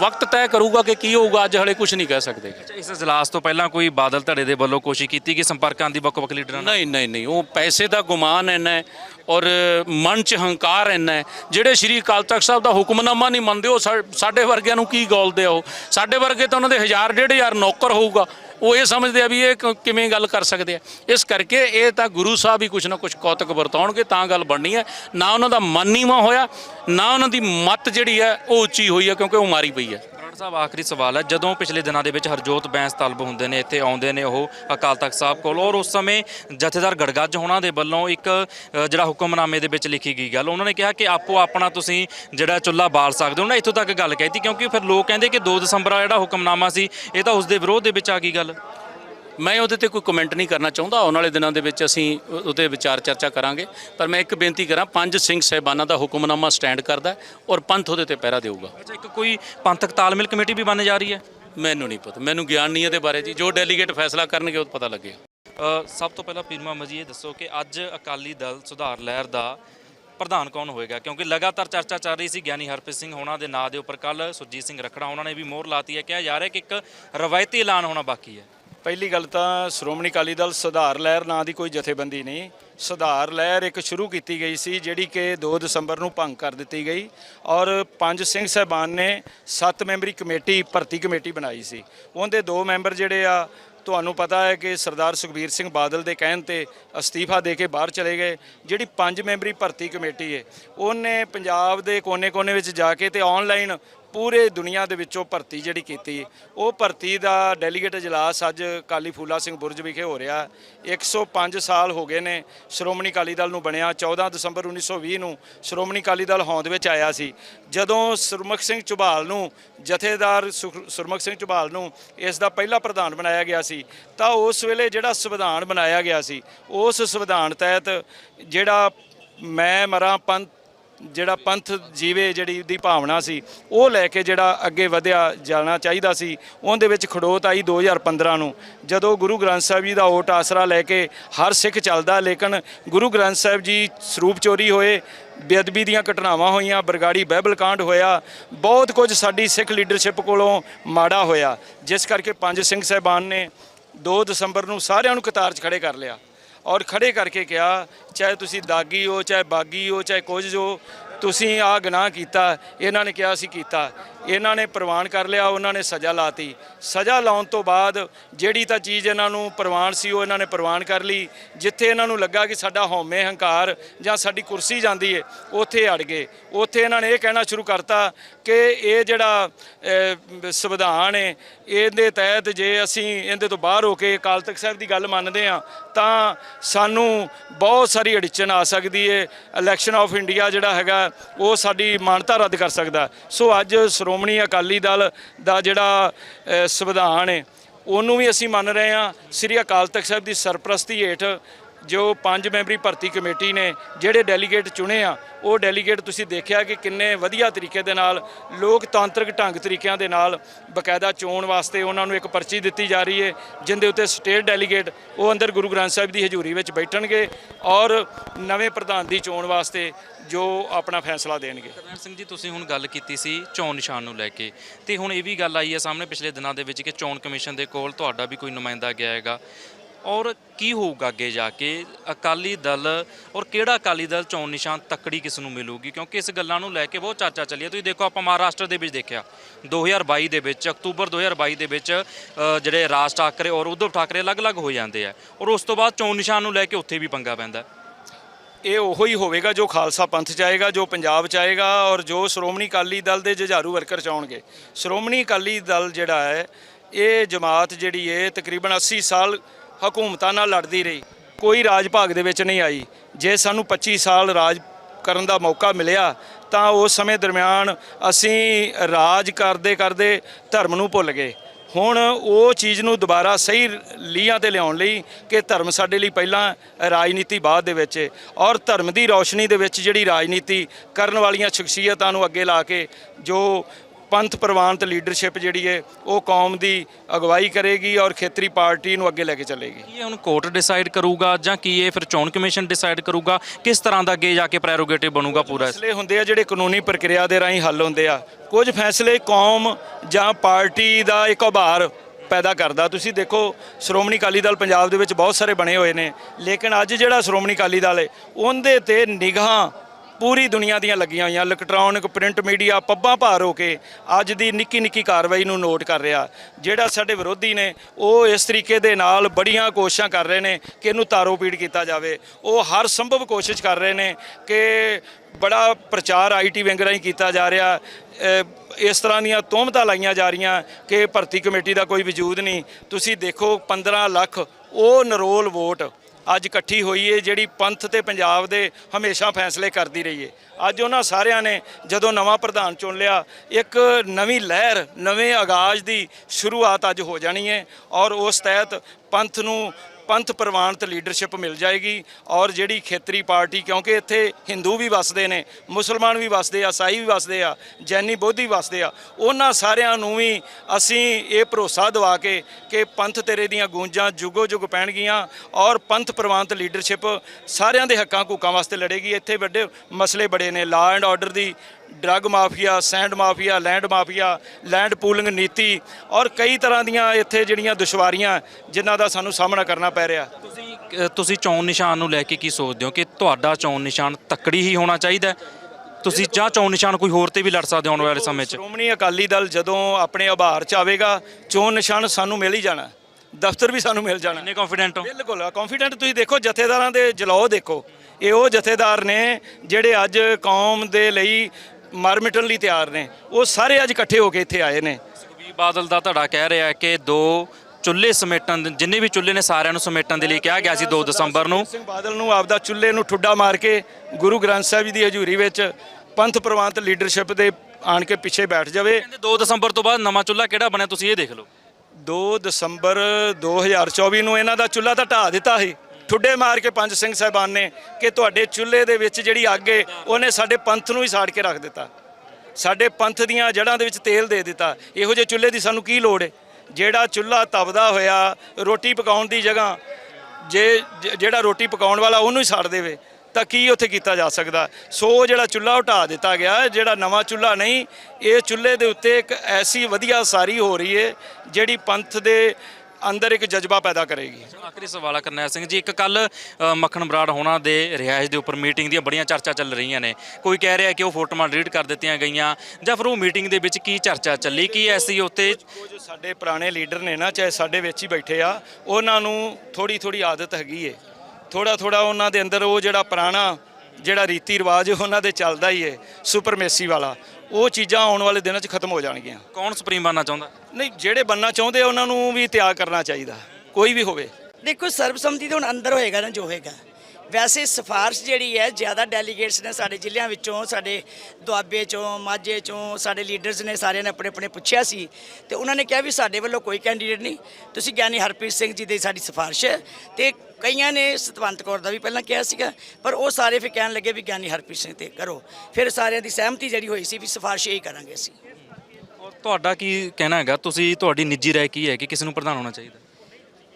ਵਕਤ ਤੈਅ ਕਰੂਗਾ ਕਿ ਕੀ ਹੋਊਗਾ ਅੱਜ ਹਲੇ ਕੁਝ ਨਹੀਂ ਕਹਿ ਸਕਦੇ। ਅੱਛਾ ਇਸ ਇਜਲਾਸ ਤੋਂ ਪਹਿਲਾਂ ਕੋਈ ਬਾਦਲ ਧੜੇ ਦੇ ਵੱਲੋਂ ਕੋਸ਼ਿਸ਼ ਕੀਤੀ ਕਿ ਸੰਪਰਕਾਂ ਦੀ ਵੱਖ-ਵੱਖ ਲੀਡਰਾਂ ਨਾਲ? ਨਹੀਂ ਨਹੀਂ ਨਹੀਂ। ਉਹ ਪੈਸੇ ਦਾ ਗੁਮਾਨ ਹੈ ਔਰ ਮਨ ਚ ਹੰਕਾਰ ਹੈ। ਜਿਹੜੇ ਸ਼੍ਰੀ ਅਕਾਲ ਤਖਤ ਸਾਹਿਬ ਦਾ ਹੁਕਮਨਾਮਾ ਨਹੀਂ ਮੰਨਦੇ ਉਹ ਸਾਡੇ ਵਰਗਿਆਂ ਨੂੰ ਕੀ ਬੋਲਦੇ ਆ ਉਹ। ਸਾਡੇ ਵਰਗੇ ਤਾਂ ਉਹਨਾਂ ਦੇ ਹਜ਼ਾਰ, ਡੇਢ ਹਜ਼ਾਰ ਨੌਕਰ ਹੋਊਗਾ। ਉਹ ਇਹ ਸਮਝਦੇ ਆ ਵੀ ਇਹ ਕ- ਕਿਵੇਂ ਗੱਲ ਕਰ ਸਕਦੇ ਆ। ਇਸ ਕਰਕੇ ਇਹ ਤਾਂ ਗੁਰੂ ਸਾਹਿਬ ਹੀ ਕੁਛ ਨਾ ਕੁਛ ਕੌਤਕ ਵਰਤਾਉਣਗੇ, ਤਾਂ ਗੱਲ ਬਣਨੀ ਹੈ। ਨਾ ਉਹਨਾਂ ਦਾ ਮਨ ਨੀਵਾਂ ਹੋਇਆ, ਨਾ ਉਹਨਾਂ ਦੀ ਮਤ ਜਿਹੜੀ ਹੈ, ਉਹ ਉੱਚੀ ਹੋਈ ਹੈ, ਕਿਉਂਕਿ ਉਹ ਮਾਰੀ ਪਈ ਹੈ। ਬਰਾੜ ਸਾਹਿਬ, ਆਖਰੀ ਸਵਾਲ ਹੈ, ਜਦੋਂ ਪਿਛਲੇ ਦਿਨਾਂ ਦੇ ਵਿੱਚ ਹਰਜੋਤ ਬੈਂਸ ਤਲਬ ਹੁੰਦੇ ਨੇ, ਇੱਥੇ ਆਉਂਦੇ ਨੇ ਉਹ ਅਕਾਲ ਤਖਤ ਸਾਹਿਬ ਕੋਲ, ਔਰ ਉਸ ਸਮੇਂ ਜਥੇਦਾਰ ਗੜਗੱਜ ਹੋਣਾ ਦੇ ਵੱਲੋਂ ਇੱਕ ਜਿਹੜਾ ਹੁਕਮਨਾਮੇ ਦੇ ਵਿੱਚ ਲਿਖੀ ਗਈ ਗੱਲ, ਉਹਨਾਂ ਨੇ ਕਿਹਾ ਕਿ ਆਪੋ ਆਪਣਾ ਤੁਸੀਂ ਜਿਹੜਾ ਚੁੱਲ੍ਹਾ ਬਾਲ ਸਕਦੇ ਹੋ ਨਾ ਇੱਥੋਂ ਤੱਕ ਗੱਲ ਕਹਿਤੀ ਕਿਉਂਕਿ ਫਿਰ ਲੋਕ ਕਹਿੰਦੇ ਕਿ 2 ਦਸੰਬਰ ਵਾਲਾ ਜਿਹੜਾ ਹੁਕਮਨਾਮਾ ਸੀ, ਇਹ ਤਾਂ ਉਸ ਦੇ ਵਿਰੋਧ ਦੇ ਵਿੱਚ ਆ ਗਈ ਗੱਲ। ਮੈਂ ਉਹਦੇ ਤੇ ਕੋਈ ਕਮੈਂਟ ਨਹੀਂ ਕਰਨਾ ਚਾਹੁੰਦਾ। ਆਉਣ ਵਾਲੇ ਦਿਨਾਂ ਦੇ ਵਿੱਚ ਅਸੀਂ ਉਹ- ਉਹਦੇ ਵਿਚਾਰ ਚਰਚਾ ਕਰਾਂਗੇ। ਪਰ ਮੈਂ ਇੱਕ ਬੇਨਤੀ ਕਰਾਂ ਪੰਜ ਸਿੰਘ ਸਹਿਬਾਨਾਂ ਦਾ ਹੁਕਮਨਾਮਾ ਸਟੈਂਡ ਕਰਦਾ ਔਰ ਪੰਥ ਉਹਦੇ ਤੇ ਪਹਿਰਾ ਦੇਊਗਾ। ਅੱਛਾ ਇੱਕ ਕੋਈ ਪੰਥਕ ਤਾਲਮੇਲ ਕਮੇਟੀ ਵੀ ਬਣਨ ਜਾ ਰਹੀ ਹੈ? ਮੈਨੂੰ ਨਹੀਂ ਪਤਾ ਮੈਨੂੰ ਗਿਆਨ ਨਹੀਂ ਇਹਦੇ ਬਾਰੇ ਜੀ। ਜੋ ਡੈਲੀਗੇਟ ਫੈਸਲਾ ਕਰਨਗੇ ਉਹ ਪਤਾ ਲੱਗੇਗਾ। ਸਭ ਤੋਂ ਪਹਿਲਾਂ ਪੀਰ ਮੁਹੰਮਦ ਜੀ ਇਹ ਦੱਸੋ ਕਿ ਅੱਜ ਅਕਾਲੀ ਦਲ ਸੁਧਾਰ ਲਹਿਰ ਦਾ ਪ੍ਰਧਾਨ ਕੌਣ ਹੋਏਗਾ? ਕਿਉਂਕਿ ਲਗਾਤਾਰ ਚਰਚਾ ਚੱਲ ਰਹੀ ਸੀ ਗਿਆਨੀ ਹਰਪ੍ਰੀਤ ਸਿੰਘ ਹੋਣਾ ਦੇ ਨਾਂ ਦੇ ਉੱਪਰ। ਕੱਲ ਸੁਰਜੀਤ ਸਿੰਘ ਰਖੜਾ ਉਹਨਾਂ ਨੇ ਵੀ ਮੋਹਰ ਲਾਤੀ ਹੈ। ਕਿਹਾ ਜਾ ਰਿਹਾ ਕਿ ਇੱਕ ਰਵਾਇਤੀ ਐਲਾਨ ਹੋਣਾ ਬਾਕੀ ਹੈ। ਪਹਿਲੀ ਗੱਲ ਤਾਂ ਸ਼੍ਰੋਮਣੀ ਅਕਾਲੀ ਦਲ ਸੁਧਾਰ ਲਹਿਰ ਨਾਂ ਦੀ ਕੋਈ ਜਥੇਬੰਦੀ ਨਹੀਂ। ਸੁਧਾਰ ਲਹਿਰ ਇੱਕ ਸ਼ੁਰੂ ਕੀਤੀ ਗਈ ਸੀ, ਜਿਹੜੀ ਕਿ 2 ਦਸੰਬਰ ਨੂੰ ਭੰਗ ਕਰ ਦਿੱਤੀ ਗਈ ਔਰ ਪੰਜ ਸਿੰਘ ਸਾਹਿਬਾਨ ਨੇ 7 ਮੈਂਬਰੀ ਕਮੇਟੀ, ਭਰਤੀ ਕਮੇਟੀ ਬਣਾਈ ਸੀ। ਉਹਦੇ ਦੋ ਮੈਂਬਰ ਜਿਹੜੇ ਆ, ਤੁਹਾਨੂੰ ਪਤਾ ਹੈ ਕਿ ਸਰਦਾਰ ਸੁਖਬੀਰ ਸਿੰਘ ਬਾਦਲ ਦੇ ਕਹਿਣ ਤੇ ਅਸਤੀਫਾ ਦੇ ਕੇ ਬਾਹਰ ਚਲੇ ਗਏ। ਜਿਹੜੀ ਪੰਜ ਮੈਂਬਰੀ ਭਰਤੀ ਕਮੇਟੀ ਹੈ ਉਹਨੇ ਪੰਜਾਬ ਦੇ ਕੋਨੇ-ਕੋਨੇ ਵਿੱਚ ਜਾ ਕੇ ਤੇ ਆਨਲਾਈਨ ਪੂਰੇ ਦੁਨੀਆ ਦੇ ਵਿੱਚੋਂ ਭਰਤੀ ਜਿਹੜੀ ਕੀਤੀ, ਉਹ ਭਰਤੀ ਦਾ ਡੈਲੀਗੇਟ ਇਜਲਾਸ ਅੱਜ ਕਾਲੀ ਫੂਲਾ ਸਿੰਘ ਬੁਰਜ ਵਿਖੇ ਹੋ ਰਿਹਾ। 105 ਸਾਲ ਹੋ ਗਏ ਨੇ ਸ਼੍ਰੋਮਣੀ ਅਕਾਲੀ ਦਲ ਨੂੰ ਬਣਿਆ। 14 ਦਸੰਬਰ 1920 ਨੂੰ ਸ਼੍ਰੋਮਣੀ ਅਕਾਲੀ ਦਲ ਹੋਂਦ ਵਿੱਚ ਆਇਆ ਸੀ। ਜਦੋਂ ਸੁਰਮੁਖ ਸਿੰਘ ਝੁਬਾਲ ਨੂੰ, ਜਥੇਦਾਰ ਸੁਖ- ਸੁਰਮੁਖ ਸਿੰਘ ਝੁਬਾਲ ਨੂੰ ਇਸ ਦਾ ਪਹਿਲਾ ਪ੍ਰਧਾਨ ਬਣਾਇਆ ਗਿਆ ਸੀ, ਤਾਂ ਉਸ ਵੇਲੇ ਜਿਹੜਾ ਸੰਵਿਧਾਨ ਬਣਾਇਆ ਗਿਆ ਸੀ, ਉਸ ਸੰਵਿਧਾਨ ਤਹਿਤ ਜਿਹੜਾ ਮੈਂ ਮਰਾਂ ਪੰਥ ਜਿਹੜਾ ਪੰਥ ਜੀਵੇ ਜਿਹੜੀ ਦੀ ਭਾਵਨਾ ਸੀ, ਉਹ ਲੈ ਕੇ ਜਿਹੜਾ ਅੱਗੇ ਵਧਿਆ ਜਾਣਾ ਚਾਹੀਦਾ ਸੀ, ਉਹਦੇ ਵਿੱਚ ਖੜੋਤ ਆਈ 2015 ਨੂੰ। ਜਦੋਂ ਗੁਰੂ ਗ੍ਰੰਥ ਸਾਹਿਬ ਜੀ ਦਾ ਓਟ ਆਸਰਾ ਲੈ ਕੇ ਹਰ ਸਿੱਖ ਚੱਲਦਾ, ਲੇਕਿਨ ਗੁਰੂ ਗ੍ਰੰਥ ਸਾਹਿਬ ਜੀ ਸਰੂਪ ਚੋਰੀ ਹੋਏ, ਬੇਅਦਬੀ ਦੀਆਂ ਘਟਨਾਵਾਂ ਹੋਈਆਂ, ਬਰਗਾੜੀ ਬਹਿਬਲ ਕਾਂਡ ਹੋਇਆ, ਬਹੁਤ ਕੁਝ ਸਾਡੀ ਸਿੱਖ ਲੀਡਰਸ਼ਿਪ ਕੋਲੋਂ ਮਾੜਾ ਹੋਇਆ। ਜਿਸ ਕਰਕੇ ਪੰਜ ਸਿੰਘ ਸਾਹਿਬਾਨ ਨੇ 2 ਦਸੰਬਰ ਨੂੰ ਸਾਰਿਆਂ ਨੂੰ ਕਤਾਰ 'ਚ ਖੜੇ ਕਰ ਲਿਆ। ਔਰ ਖੜੇ ਕਰਕੇ ਕਿਹਾ, ਚਾਹੇ ਤੁਸੀਂ ਦਾਗੀ ਹੋ, ਚਾਹੇ ਬਾਗੀ ਹੋ, ਚਾਹੇ ਕੁਝ ਹੋ ਤੁਸੀਂ ਆ ਗੁਨਾਹ ਕੀਤਾ, ਇਹਨਾਂ ਨੇ ਕਿਹਾ ਅਸੀਂ ਕੀਤਾ। ਇਹਨਾਂ ਨੇ ਪ੍ਰਵਾਨ ਕਰ ਲਿਆ, ਉਹਨਾਂ ਨੇ ਸਜ਼ਾ ਲਾਤੀ। ਸਜ਼ਾ ਲਾਉਣ ਤੋਂ ਬਾਅਦ ਜਿਹੜੀ ਤਾਂ ਚੀਜ਼ ਇਹਨਾਂ ਨੂੰ ਪ੍ਰਵਾਨ ਸੀ, ਉਹ ਇਹਨਾਂ ਨੇ ਪ੍ਰਵਾਨ ਕਰ ਲਈ। ਜਿੱਥੇ ਇਹਨਾਂ ਨੂੰ ਲੱਗਾ ਕਿ ਸਾਡਾ ਹਉਮੈ ਹੰਕਾਰ ਜਾਂ ਸਾਡੀ ਕੁਰਸੀ ਜਾਂਦੀ ਏ, ਉੱਥੇ ਅੜ ਗਏ। ਉੱਥੇ ਇਹਨਾਂ ਨੇ ਇਹ ਕਹਿਣਾ ਸ਼ੁਰੂ ਕਰਤਾ ਕਿ ਇਹ ਜਿਹੜਾ ਸੰਵਿਧਾਨ ਏ, ਇਹਦੇ ਤਹਿਤ ਜੇ ਅਸੀਂ ਇਹਦੇ ਤੋਂ ਬਾਹਰ ਹੋ ਕੇ ਅਕਾਲ ਤਖਤ ਸਾਹਿਬ ਦੀ ਗੱਲ ਮੰਨਦੇ ਆ ਤਾਂ ਸਾਨੂੰ ਬਹੁਤ ਸਾਰੀ ਅੜਚਨ ਆ ਸਕਦੀ ਏ। ਇਲੈਕਸ਼ਨ ਆਫ ਇੰਡੀਆ ਜਿਹੜਾ ਹੈਗਾ, ਉਹ ਸਾਡੀ ਮਾਨਤਾ ਰੱਦ ਕਰ ਸਕਦਾ। ਸੋ ਅੱਜ ਸ਼੍ਰੋਮਣੀ ਅਕਾਲੀ ਦਲ ਦਾ ਜਿਹੜਾ ਸੰਵਿਧਾਨ ਹੈ, ਉਹਨੂੰ ਵੀ ਅਸੀਂ ਮੰਨ ਰਹੇ ਹਾਂ, ਸ੍ਰੀ ਅਕਾਲ ਤਖਤ ਸਾਹਿਬ ਦੀ ਸਰਪ੍ਰਸਤੀ ਹੇਠ ਜੋ ਪੰਜ ਮੈਂਬਰੀ ਭਰਤੀ ਕਮੇਟੀ ਨੇ ਜਿਹੜੇ ਡੈਲੀਗੇਟ ਚੁਣੇ ਆ, ਉਹ ਡੈਲੀਗੇਟ ਤੁਸੀਂ ਦੇਖਿਆ ਕਿ ਕਿੰਨੇ ਵਧੀਆ ਤਰੀਕੇ ਦੇ ਨਾਲ, ਲੋਕਤਾਂਤਰਿਕ ਢੰਗ ਤਰੀਕਿਆਂ ਦੇ ਨਾਲ ਬਕਾਇਦਾ ਚੋਣ ਵਾਸਤੇ ਉਹਨਾਂ ਨੂੰ ਇੱਕ ਪਰਚੀ ਦਿੱਤੀ ਜਾ ਰਹੀ ਹੈ, ਜਿੰਦੇ ਉੱਤੇ ਸਟੇਟ ਡੈਲੀਗੇਟ ਉਹ ਅੰਦਰ ਗੁਰੂ ਗ੍ਰੰਥ ਸਾਹਿਬ ਦੀ ਹਜ਼ੂਰੀ ਵਿੱਚ ਬੈਠਣਗੇ ਔਰ ਨਵੇਂ ਪ੍ਰਧਾਨ ਦੀ ਚੋਣ ਵਾਸਤੇ ਜੋ ਆਪਣਾ ਫੈਸਲਾ ਦੇਣਗੇ। ਕਰਨੈਲ ਸਿੰਘ ਜੀ ਤੁਸੀਂ ਹੁਣ ਗੱਲ ਕੀਤੀ ਸੀ ਚੋਣ ਨਿਸ਼ਾਨ ਨੂੰ ਲੈ ਕੇ। ਤੇ ਹੁਣ ਇਹ ਵੀ ਗੱਲ ਆਈ ਹੈ ਸਾਹਮਣੇ ਪਿਛਲੇ ਦਿਨਾਂ ਦੇ ਵਿੱਚ ਕਿ ਚੋਣ ਕਮਿਸ਼ਨ ਦੇ ਕੋਲ ਤੁਹਾਡਾ ਵੀ ਕੋਈ ਨੁਮਾਇੰਦਾ ਗਿਆ ਹੈਗਾ। ਔਰ ਕੀ ਹੋਊਗਾ ਅੱਗੇ ਜਾ ਕੇ? ਅਕਾਲੀ ਦਲ ਔਰ ਕਿਹੜਾ ਅਕਾਲੀ ਦਲ ਚੋਣ ਨਿਸ਼ਾਨ ਤੱਕੜੀ ਕਿਸ ਨੂੰ ਮਿਲੂਗੀ? ਕਿਉਂਕਿ ਇਸ ਗੱਲਾਂ ਨੂੰ ਲੈ ਕੇ ਬਹੁਤ ਚਰਚਾ ਚੱਲੀ ਹੈ। ਤੁਸੀਂ ਦੇਖੋ ਆਪਾਂ ਮਹਾਰਾਸ਼ਟਰ ਦੇ ਵਿੱਚ ਦੇਖਿਆ। 2022 ਦੇ ਵਿੱਚ ਅਕਤੂਬਰ 2022 ਦੇ ਵਿੱਚ ਅ, ਜਿਹੜੇ ਰਾਜ ਠਾਕਰੇ ਔਰ ਉद्धਵ ਠਾਕਰੇ ਅਲੱਗ-ਅਲੱਗ ਹੋ ਜਾਂਦੇ ਆ। ਔਰ ਉਸ ਤੋਂ ਬਾਅਦ ਚੋਣ ਨਿਸ਼ਾਨ ਨੂੰ ਲੈ ਕੇ ਉੱਥੇ ਵੀ ਪੰਗਾ ਪੈਂਦਾ। ਹੈ। ਇਹ ਉਹੋ ਹੀ ਹੋਵੇਗਾ ਜੋ ਖਾਲਸਾ ਪੰਥ ਚਾਹੇਗਾ ਜੋ ਪੰਜਾਬ ਚਾਹੇਗਾ ਔਰ ਜੋ ਸ਼੍ਰੋਮਣੀ ਅਕਾਲੀ ਦਲ ਦੇ ਜੁਝਾਰੂ ਵਰਕਰ ਚਾਹਣਗੇ। ਸ਼੍ਰੋਮਣੀ ਅਕਾਲੀ ਦਲ ਜਿਹੜਾ ਹੈ, ਇਹ ਜਮਾਤ ਜਿਹੜੀ ਹੈ ਤਕਰੀਬਨ 80 ਸਾਲ ਹਕੂਮਤਾਂ ਨਾਲ ਲੜਦੀ ਰਹੀ। ਕੋਈ ਰਾਜ ਭਾਗ ਦੇ ਵਿੱਚ ਨਹੀਂ ਆਈ। ਜੇ ਸਾਨੂੰ 25 ਸਾਲ ਰਾਜ ਕਰਨ ਦਾ ਮੌਕਾ ਮਿਲਿਆ, ਤਾਂ ਉਸ ਸਮੇਂ ਦਰਮਿਆਨ ਅਸੀਂ ਰਾਜ ਕਰਦੇ ਕਰਦੇ ਧਰਮ ਨੂੰ ਭੁੱਲ ਗਏ। ਹੁਣ ਉਹ ਚੀਜ਼ ਨੂੰ ਦੁਬਾਰਾ ਸਹੀ ਲੀਹਾਂ ਤੇ ਲਿਆਉਣ ਲਈ ਕਿ ਧਰਮ ਸਾਡੇ ਲਈ ਪਹਿਲਾਂ ਰਾਜਨੀਤੀ ਬਾਅਦ ਦੇ ਵਿੱਚ ਹੈ। ਔਰ ਧਰਮ ਦੀ ਰੌਸ਼ਨੀ ਦੇ ਵਿੱਚ ਜਿਹੜੀ ਰਾਜਨੀਤੀ ਕਰਨ ਵਾਲੀਆਂ ਸ਼ਖਸੀਅਤਾਂ ਨੂੰ ਅੱਗੇ ਲਾ ਕੇ ਜੋ ਪੰਥ ਪ੍ਰਵਾਨਤ ਲੀਡਰਸ਼ਿਪ ਜਿਹੜੀ ਹੈ ਉਹ ਕੌਮ ਦੀ ਅਗਵਾਈ ਕਰੇਗੀ ਔਰ ਖੇਤਰੀ ਪਾਰਟੀ ਨੂੰ ਅੱਗੇ ਲੈ ਕੇ ਚੱਲੇਗੀ। ਕੀ ਇਹ ਹੁਣ ਕੋਰਟ ਡਿਸਾਈਡ ਕਰੂਗਾ ਜਾਂ ਕੀ ਇਹ ਫਿਰ ਚੋਣ ਕਮਿਸ਼ਨ ਡਿਸਾਈਡ ਕਰੂਗਾ? ਕਿਸ ਤਰ੍ਹਾਂ ਦਾ ਅੱਗੇ ਜਾ ਕੇ ਪ੍ਰੈਰੋਗੇਟਿਵ ਬਣੂਗਾ ਪੂਰਾ ਇਸ? ਫੈਸਲੇ ਹੁੰਦੇ ਆ ਜਿਹੜੇ ਕਾਨੂੰਨੀ ਪ੍ਰਕਿਰਿਆ ਦੇ ਰਾਹੀਂ ਹੱਲ ਹੁੰਦੇ ਆ। ਕੁਝ ਫੈਸਲੇ ਕੌਮ ਜਾਂ ਪਾਰਟੀ ਦਾ ਇੱਕ ਉਭਾਰ ਪੈਦਾ ਕਰਦਾ। ਤੁਸੀਂ ਦੇਖੋ ਸ਼੍ਰੋਮਣੀ ਅਕਾਲੀ ਦਲ ਪੰਜਾਬ ਦੇ ਵਿੱਚ ਬਹੁਤ ਸਾਰੇ ਬਣੇ ਹੋਏ ਨੇ ਲੇਕਿਨ ਅੱਜ ਜਿਹੜਾ ਸ਼੍ਰੋਮਣੀ ਅਕਾਲੀ ਦਲ ਹੈ ਉਹਦੇ ਤੇ ਨਿਗਾਹਾਂ ਪੂਰੀ ਦੁਨੀਆ ਦੀਆਂ ਲੱਗੀਆਂ ਹੋਈਆਂ। ਇਲੈਕਟ੍ਰੋਨਿਕ, ਪ੍ਰਿੰਟ ਮੀਡੀਆ, ਪੱਬਾਂ ਭਾਰ ਹੋ ਕੇ ਅੱਜ ਦੀ ਨਿੱਕੀ ਨਿੱਕੀ ਕਾਰਵਾਈ ਨੂੰ ਨੋਟ ਕਰ ਰਿਹਾ। ਜਿਹੜਾ ਸਾਡੇ ਵਿਰੋਧੀ ਨੇ, ਉਹ ਇਸ ਤਰੀਕੇ ਦੇ ਨਾਲ ਬੜੀਆਂ ਕੋਸ਼ਿਸ਼ਾਂ ਕਰ ਰਹੇ ਨੇ ਕਿ ਇਹਨੂੰ ਤਾਰੋ ਪੀੜ ਕੀਤਾ ਜਾਵੇ। ਉਹ ਹਰ ਸੰਭਵ ਕੋਸ਼ਿਸ਼ ਕਰ ਰਹੇ ਨੇ ਕਿ ਬੜਾ ਪ੍ਰਚਾਰ ਆਈਟੀ ਵਿੰਗ ਰਾਹੀਂ ਕੀਤਾ ਜਾ ਰਿਹਾ। ਇਸ ਤਰ੍ਹਾਂ ਦੀਆਂ ਤੋਹਮਤਾਂ ਲਾਈਆਂ ਜਾ ਰਹੀਆਂ ਕਿ ਭਰਤੀ ਕਮੇਟੀ ਦਾ ਕੋਈ ਵਜੂਦ ਨਹੀਂ। ਤੁਸੀਂ ਦੇਖੋ 15 ਲੱਖ ਉਹ ਨਰੋਲ ਵੋਟ ਅੱਜ ਇਕੱਠੀ ਹੋਈ ਏ, ਜਿਹੜੀ ਪੰਥ ਤੇ ਪੰਜਾਬ ਦੇ ਹਮੇਸ਼ਾ ਫੈਸਲੇ ਕਰਦੀ ਰਹੀ ਏ। ਅੱਜ ਉਹਨਾਂ ਸਾਰਿਆਂ ਨੇ ਜਦੋਂ ਨਵਾਂ ਪ੍ਰਧਾਨ ਚੁਣ ਲਿਆ, ਇੱਕ ਨਵੀਂ ਲਹਿਰ, ਨਵੇਂ ਆਗਾਜ਼ ਦੀ ਸ਼ੁਰੂਆਤ ਅੱਜ ਹੋ ਜਾਣੀ ਹੈ ਔਰ ਉਸ ਤਹਿਤ ਪੰਥ ਨੂੰ ਪੰਥ ਪ੍ਰਵਾਨਤ ਲੀਡਰਸ਼ਿਪ ਮਿਲ ਜਾਏਗੀ ਔਰ ਜਿਹੜੀ ਖੇਤਰੀ ਪਾਰਟੀ, ਕਿਉਂਕਿ ਇੱਥੇ ਹਿੰਦੂ ਵੀ ਵਸਦੇ ਨੇ, ਮੁਸਲਮਾਨ ਵੀ ਵਸਦੇ ਆ, ਸਾਈ ਵੀ ਵਸਦੇ ਆ, ਜੈਨੀ ਬੋਧੀ ਵਸਦੇ ਆ, ਉਹਨਾਂ ਸਾਰਿਆਂ ਨੂੰ ਵੀ ਅਸੀਂ ਇਹ ਭਰੋਸਾ ਦਿਵਾ ਕੇ ਕਿ ਪੰਥ ਤੇਰੇ ਦੀਆਂ ਗੂੰਜਾਂ ਜੁਗੋ ਜੁਗ ਪੈਣਗੀਆਂ ਔਰ ਪੰਥ ਪ੍ਰਵਾਨਤ ਲੀਡਰਸ਼ਿਪ ਸਾਰਿਆਂ ਦੇ ਹੱਕਾਂ ਹਕੂਕਾਂ ਵਾਸਤੇ ਲੜੇਗੀ। ਇੱਥੇ ਵੱਡੇ ਮਸਲੇ ਬੜੇ ਨੇ law and order the drug mafia sand mafia land mafia land pooling ਨੀਤੀ ਔਰ ਕਈ ਤਰ੍ਹਾਂ ਦੀਆਂ ਇੱਥੇ ਜਿਹੜੀਆਂ ਦੁਸ਼ਵਾਰੀਆਂ ਜਿਨ੍ਹਾਂ ਦਾ ਸਾਨੂੰ ਸਾਹਮਣਾ ਕਰਨਾ ਪੈ ਰਿਹਾ। ਤੁਸੀਂ ਤੁਸੀਂ ਚੋਣ ਨਿਸ਼ਾਨ ਨੂੰ ਲੈ ਕੇ ਕੀ ਸੋਚਦੇ ਹੋ ਕਿ ਤੁਹਾਡਾ ਚੋਣ ਨਿਸ਼ਾਨ ਤੱਕੜੀ ਹੀ ਹੋਣਾ ਚਾਹੀਦਾ? ਤੁਸੀਂ ਜਾਂ ਚੋਣ ਨਿਸ਼ਾਨ ਕੋਈ ਹੋਰ ਤੇ ਵੀ ਲੜ ਸਕਦੇ ਆਉਣ ਵਾਲੇ ਸਮੇਂ 'ਚ? ਸ਼੍ਰੋਮਣੀ ਅਕਾਲੀ ਦਲ ਜਦੋਂ ਆਪਣੇ ਆਭਾਰ ਚ ਆਵੇਗਾ ਚੋਣ ਨਿਸ਼ਾਨ ਸਾਨੂੰ ਮਿਲ ਹੀ ਜਾਣਾ। ਦਫ਼ਤਰ ਵੀ ਸਾਨੂੰ ਮਿਲ ਜਾਣਾ। ਇੰਨੇ ਕੰਫੀਡੈਂਟ ਹੋ? ਬਿਲਕੁਲ ਕੌਨਫੀਡੈਂਟ ਤੁਸੀਂ ਦੇਖੋ ਜਥੇਦਾਰਾਂ ਦੇ ਜਲਾਓ ਦੇਖੋ। ਇਹ ਉਹ ਜਥੇਦਾਰ ਨੇ ਜਿਹੜੇ ਅੱਜ ਕੌਮ ਦੇ ਲਈ ਮਰ ਮਿਟਣ ਲਈ ਤਿਆਰ ਨੇ। ਉਹ ਸਾਰੇ ਅੱਜ ਇਕੱਠੇ ਹੋ ਕੇ ਇੱਥੇ ਆਏ ਨੇ। ਸੁਖਬੀਰ ਬਾਦਲ ਦਾ ਧੜਾ ਕਹਿ ਰਿਹਾ ਹੈ ਕਿ ਦੋ ਚੁੱਲ੍ਹੇ ਸਮੇਟਣ ਜਿੰਨੇ ਵੀ ਚੁੱਲ੍ਹੇ ਨੇ ਸਾਰਿਆਂ ਨੂੰ ਸਮੇਟਣ ਦੇ ਲਈ ਕਿਹਾ ਗਿਆ ਸੀ 2 ਦਸੰਬਰ ਨੂੰ। ਸਿੰਘ ਬਾਦਲ ਨੂੰ ਆਪਦਾ ਚੁੱਲ੍ਹੇ ਨੂੰ ਠੁੱਡਾ ਮਾਰ ਕੇ ਗੁਰੂ ਗ੍ਰੰਥ ਸਾਹਿਬ ਜੀ ਦੀ ਹਜ਼ੂਰੀ ਵਿੱਚ ਪੰਥ ਪ੍ਰਵਾਨਤ ਲੀਡਰਸ਼ਿਪ ਦੇ ਆਣ ਕੇ ਪਿੱਛੇ ਬੈਠ ਜਾਵੇ। ਕਹਿੰਦੇ 2 ਦਸੰਬਰ ਤੋਂ ਬਾਅਦ ਨਵਾਂ ਚੁੱਲ੍ਹਾ ਕਿਹੜਾ ਬਣਿਆ ਤੁਸੀਂ ਇਹ ਦੇਖ ਲਓ। 2 ਦਸੰਬਰ 2024 ਨੂੰ ਇਹਨਾਂ ਦਾ ਚੁੱਲ੍ਹਾ ਤਾਂ ਢਾਹ ਦਿੱਤਾ ਸੀ। ਠੁੱਡੇ ਮਾਰ ਕੇ ਪੰਜ ਸਿੰਘ ਸਾਹਿਬਾਨ ਨੇ ਕਿ ਤੁਹਾਡੇ ਚੁੱਲ੍ਹੇ ਦੇ ਵਿੱਚ ਜਿਹੜੀ ਅੱਗ ਹੈ ਉਹਨੇ ਸਾਡੇ ਪੰਥ ਨੂੰ ਹੀ ਸਾੜ ਕੇ ਰੱਖ ਦਿੱਤਾ। ਸਾਡੇ ਪੰਥ ਦੀਆਂ ਜੜ੍ਹਾਂ ਦੇ ਵਿੱਚ ਤੇਲ ਦੇ ਦਿੱਤਾ। ਇਹੋ ਜਿਹੇ ਚੁੱਲ੍ਹੇ ਦੀ ਸਾਨੂੰ ਕੀ ਲੋੜ ਹੈ ਜਿਹੜਾ ਚੁੱਲ੍ਹਾ ਤਪਦਾ ਹੋਇਆ, ਰੋਟੀ ਪਕਾਉਣ ਦੀ ਜਗ੍ਹਾ, ਜੇ ਜ- ਜਿਹੜਾ ਰੋਟੀ ਪਕਾਉਣ ਵਾਲਾ ਉਹਨੂੰ ਹੀ ਸਾੜ ਦੇਵੇ, ਤਾਂ ਕੀ ਉੱਥੇ ਕੀਤਾ ਜਾ ਸਕਦਾ? ਸੋ ਉਹ ਜਿਹੜਾ ਚੁੱਲ੍ਹਾ ਉਹ ਦਿੱਤਾ ਗਿਆ, ਜਿਹੜਾ ਨਵਾਂ ਚੁੱਲ੍ਹਾ ਨਹੀਂ, ਇਹ ਚੁੱਲ੍ਹੇ ਦੇ ਉੱਤੇ ਇੱਕ ਐਸੀ ਵਧੀਆ ਸਾਰੀ ਹੋ ਰਹੀ ਹੈ ਜਿਹੜੀ ਪੰਥ ਦੇ ਅੰਦਰ ਇੱਕ ਜਜ਼ਬਾ ਪੈਦਾ ਕਰੇਗੀ। ਆਖਰੀ ਸਵਾਲ ਆ ਕਰਨੈਲ ਸਿੰਘ ਜੀ ਇੱਕ ਕੱਲ ਮੱਖਣ ਬਰਾੜ ਹੋਣਾ ਦੇ ਰਿਹਾਇਸ਼ ਦੇ ਉੱਪਰ ਮੀਟਿੰਗ ਦੀਆਂ ਬੜੀਆਂ ਚਰਚਾ ਚੱਲ ਰਹੀਆਂ ਨੇ। ਕੋਈ ਕਹਿ ਰਿਹਾ ਕਿ ਉਹ ਫੋਟੋਆਂ ਡਿਲੀਟ ਕਰ ਦਿੱਤੀਆਂ ਗਈਆਂ ਜਾਂ ਫਿਰ ਉਹ ਮੀਟਿੰਗ ਦੇ ਵਿੱਚ ਕੀ ਚਰਚਾ ਚੱਲੀ? ਕੀ ਐਸੀ ਉੱਤੇ ਸਾਡੇ ਪੁਰਾਣੇ ਲੀਡਰ ਨੇ ਨਾ ਚਾਹੇ ਸਾਡੇ ਵਿੱਚ ਹੀ ਬੈਠੇ ਆ ਉਹਨਾਂ ਨੂੰ ਥੋੜੀ ਥੋੜੀ ਆਦਤ ਹੈਗੀ ਏ। ਥੋੜਾ ਥੋੜਾ ਉਹਨਾਂ ਦੇ ਅੰਦਰ ਉਹ ਜਿਹੜਾ ਪੁਰਾਣਾ ਜਿਹੜਾ ਰੀਤੀ ਰਿਵਾਜ ਉਹਨਾਂ ਦੇ ਚੱਲਦਾ ਹੀ ਏ ਸੁਪਰਮੇਸੀ ਵਾਲਾ। ਉਹ ਚੀਜ਼ਾਂ ਆਉਣ ਵਾਲੇ ਦਿਨਾਂ 'ਚ ਖਤਮ ਹੋ ਜਾਣਗੀਆਂ। ਕੌਣ ਸੁਪਰੀਮ ਬਣਨਾ ਚਾਹੁੰਦਾ? ਨਹੀਂ ਜਿਹੜੇ ਬੰਨਾ ਚਾਹੁੰਦੇ ਆ, ਉਹਨਾਂ ਨੂੰ ਵੀ ਤਿਆਗ ਕਰਨਾ ਚਾਹੀਦਾ ਕੋਈ ਵੀ ਹੋਵੇ। ਦੇਖੋ ਸਰਬਸੰਮਤੀ ਤਾਂ ਹੁਣ ਅੰਦਰ ਹੋਏਗਾ ਨਾ ਜੋ ਹੋਏਗਾ। ਵੈਸੇ ਸਿਫਾਰਿਸ਼ ਜਿਹੜੀ ਹੈ, ਜ਼ਿਆਦਾ ਡੈਲੀਗੇਟਸ ਨੇ ਸਾਡੇ ਜ਼ਿਲ੍ਹਿਆਂ ਵਿੱਚੋਂ, ਸਾਡੇ ਦੁਆਬੇ ਚੋਂ, ਮਾਝੇ ਚੋਂ, ਸਾਡੇ ਲੀਡਰਸ ਨੇ ਸਾਰਿਆਂ ਨੇ ਆਪਣੇ ਆਪਣੇ ਪੁੱਛਿਆ ਸੀ ਤੇ ਉਹਨਾਂ ਨੇ ਕਿਹਾ ਵੀ ਸਾਡੇ ਵੱਲੋਂ ਕੋਈ ਕੈਂਡੀਡੇਟ ਨਹੀਂ। ਤੁਸੀਂ ਗਿਆਨੀ ਹਰਪ੍ਰੀਤ ਸਿੰਘ ਜੀ ਦੀ ਸਾਡੀ ਸਿਫਾਰਿਸ਼ ਹੈ ਤੇ ਕਈਆਂ ਨੇ ਸਤਵੰਤ ਕੌਰ ਦਾ ਵੀ ਪਹਿਲਾਂ ਕਿਹਾ ਸੀਗਾ, ਪਰ ਉਹ ਸਾਰੇ ਫਿਰ ਕਹਿਣ ਲੱਗੇ ਵੀ ਗਿਆਨੀ ਹਰਪ੍ਰੀਤ ਸਿੰਘ ਤੇ ਕਰੋ। ਫਿਰ ਸਾਰਿਆਂ ਦੀ ਸਹਿਮਤੀ ਜਿਹੜੀ ਹੋਈ ਸੀ ਵੀ ਸਿਫਾਰਿਸ਼ ਇਹੀ ਕਰਾਂਗੇ ਅਸੀਂ। ਤੁਹਾਡਾ ਕੀ ਕਹਿਣਾ ਹੈਗਾ? ਤੁਸੀਂ, ਤੁਹਾਡੀ ਨਿੱਜੀ ਰਾਏ ਕੀ ਹੈ ਕਿ ਕਿਸ ਨੂੰ ਪ੍ਰਧਾਨ ਹੋਣਾ ਚਾਹੀਦਾ?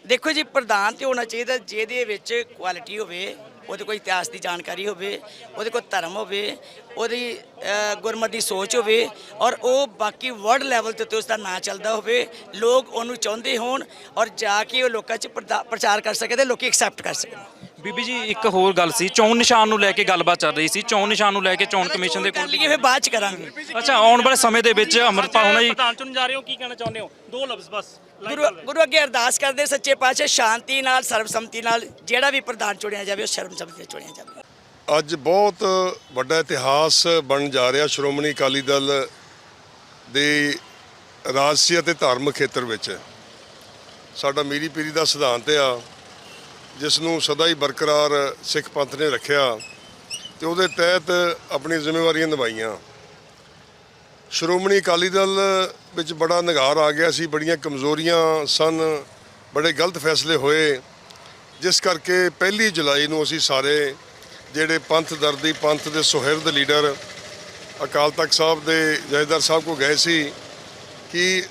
ਦੇਖੋ ਜੀ ਪ੍ਰਧਾਨ ਤੇ ਹੋਣਾ ਚਾਹੀਦਾ ਜਿਹਦੇ ਵਿੱਚ ਕੁਆਲਿਟੀ ਹੋਵੇ ਉਹਦੇ ਕੋਈ ਇਤਿਹਾਸ ਦੀ ਜਾਣਕਾਰੀ ਹੋਵੇ ਉਹਦੇ ਕੋਲ ਧਰਮ ਹੋਵੇ ਉਹਦੀ ਗੁਰਮਤਿ ਦੀ ਸੋਚ ਹੋਵੇ ਔਰ ਉਹ ਬਾਕੀ ਵਰਲਡ ਲੈਵਲ ਤੇ ਉੱਤੇ ਉਸ ਦਾ ਨਾਂ ਚੱਲਦਾ ਹੋਵੇ ਲੋਕ ਉਹਨੂੰ ਚਾਹੁੰਦੇ ਹੋਣ ਔਰ ਜਾ ਕੇ ਉਹ ਲੋਕਾਂ 'ਚ ਪ੍ਰਦਾ- ਪ੍ਰਚਾਰ ਕਰ ਸਕੇ ਤੇ ਲੋਕੀ ਐਕਸੈਪਟ ਕਰ ਸਕਣ। ਬੀਬੀ ਜੀ ਇੱਕ ਹੋਰ ਗੱਲ ਸੀ ਚੋਣ ਨਿਸ਼ਾਨ ਨੂੰ ਲੈ ਕੇ ਗੱਲਬਾਤ ਚੱਲ ਰਹੀ ਸੀ ਚੋਣ ਨਿਸ਼ਾਨ ਨੂੰ ਲੈ ਕੇ ਚੋਣ ਕਮਿਸ਼ਨ ਦੇ ਕੋਲ ਲਈਏ ਫਿਰ ਬਾਅਦ 'ਚ ਕਰਾਂਗੇ। ਅੱਛਾ ਆਉਣ ਵਾਲੇ ਸਮੇਂ ਦੇ ਵਿੱਚ ਅੰਮ੍ਰਿਤਪਾਲ ਹੋਣਾ ਜੀ। ਪ੍ਰਧਾਨ ਚੁਣ ਜਾ ਰਹੇ ਹੋ ਕੀ ਕਹਿਣਾ ਚਾਹੁੰਦੇ ਹੋ? ਦੋ ਲਫ਼ਜ਼ ਬਸ। ਗੁਰੂ ਗੁਰੂ ਅੱਗੇ ਅਰਦਾਸ ਕਰਦੇ ਸੱਚੇ ਪਾਤਸ਼ਾਹ, ਸ਼ਾਂਤੀ ਨਾਲ, ਸਰਬਸੰਮਤੀ ਨਾਲ, ਜਿਹੜਾ ਵੀ ਪ੍ਰਧਾਨ ਚੁਣਿਆ ਜਾਵੇ, ਉਹ ਸਰਬਸੰਮਤੀ ਨਾਲ ਚੁਣਿਆ ਜਾਵੇ। ਅੱਜ ਬਹੁਤ ਵੱਡਾ ਇਤਿਹਾਸ ਬਣ ਜਾ ਰਿਹਾ ਸ਼੍ਰੋਮਣੀ ਅਕਾਲੀ ਦਲ ਦੇ ਰਾਜਸੀ ਅਤੇ ਧਾਰਮਿਕ ਖੇਤਰ ਵਿੱਚ। ਸਾਡਾ ਮੀਰੀ ਪੀਰੀ ਦਾ ਸਿਧਾਂਤ ਆ ਜਿਸ ਨੂੰ ਸਦਾ ਹੀ ਬਰਕਰਾਰ ਸਿੱਖ ਪੰਥ ਨੇ ਰੱਖਿਆ ਤੇ ਉਹਦੇ ਤਹਿਤ ਆਪਣੀ ਜ਼ਿੰਮੇਵਾਰੀਆਂ ਨਿਭਾਈਆਂ। ਸ਼੍ਰੋਮਣੀ ਅਕਾਲੀ ਦਲ ਵਿੱਚ ਬੜਾ ਨਿਗਾਰ ਆ ਗਿਆ ਸੀ, ਬੜੀਆਂ ਕਮਜ਼ੋਰੀਆਂ ਸਨ, ਬੜੇ ਗਲਤ ਫੈਸਲੇ ਹੋਏ। ਜਿਸ ਕਰਕੇ ਪਹਿਲੀ ਜੁਲਾਈ ਨੂੰ ਅਸੀਂ ਸਾਰੇ ਜਿਹੜੇ ਪੰਥ ਦਰਦੀ, ਪੰਥ ਦੇ ਸੁਹਿਰਦ ਲੀਡਰ ਅਕਾਲ ਤਖਤ ਸਾਹਿਬ ਦੇ ਜਥੇਦਾਰ ਸਾਹਿਬ ਕੋ ਗਏ ਸੀ ਕਿ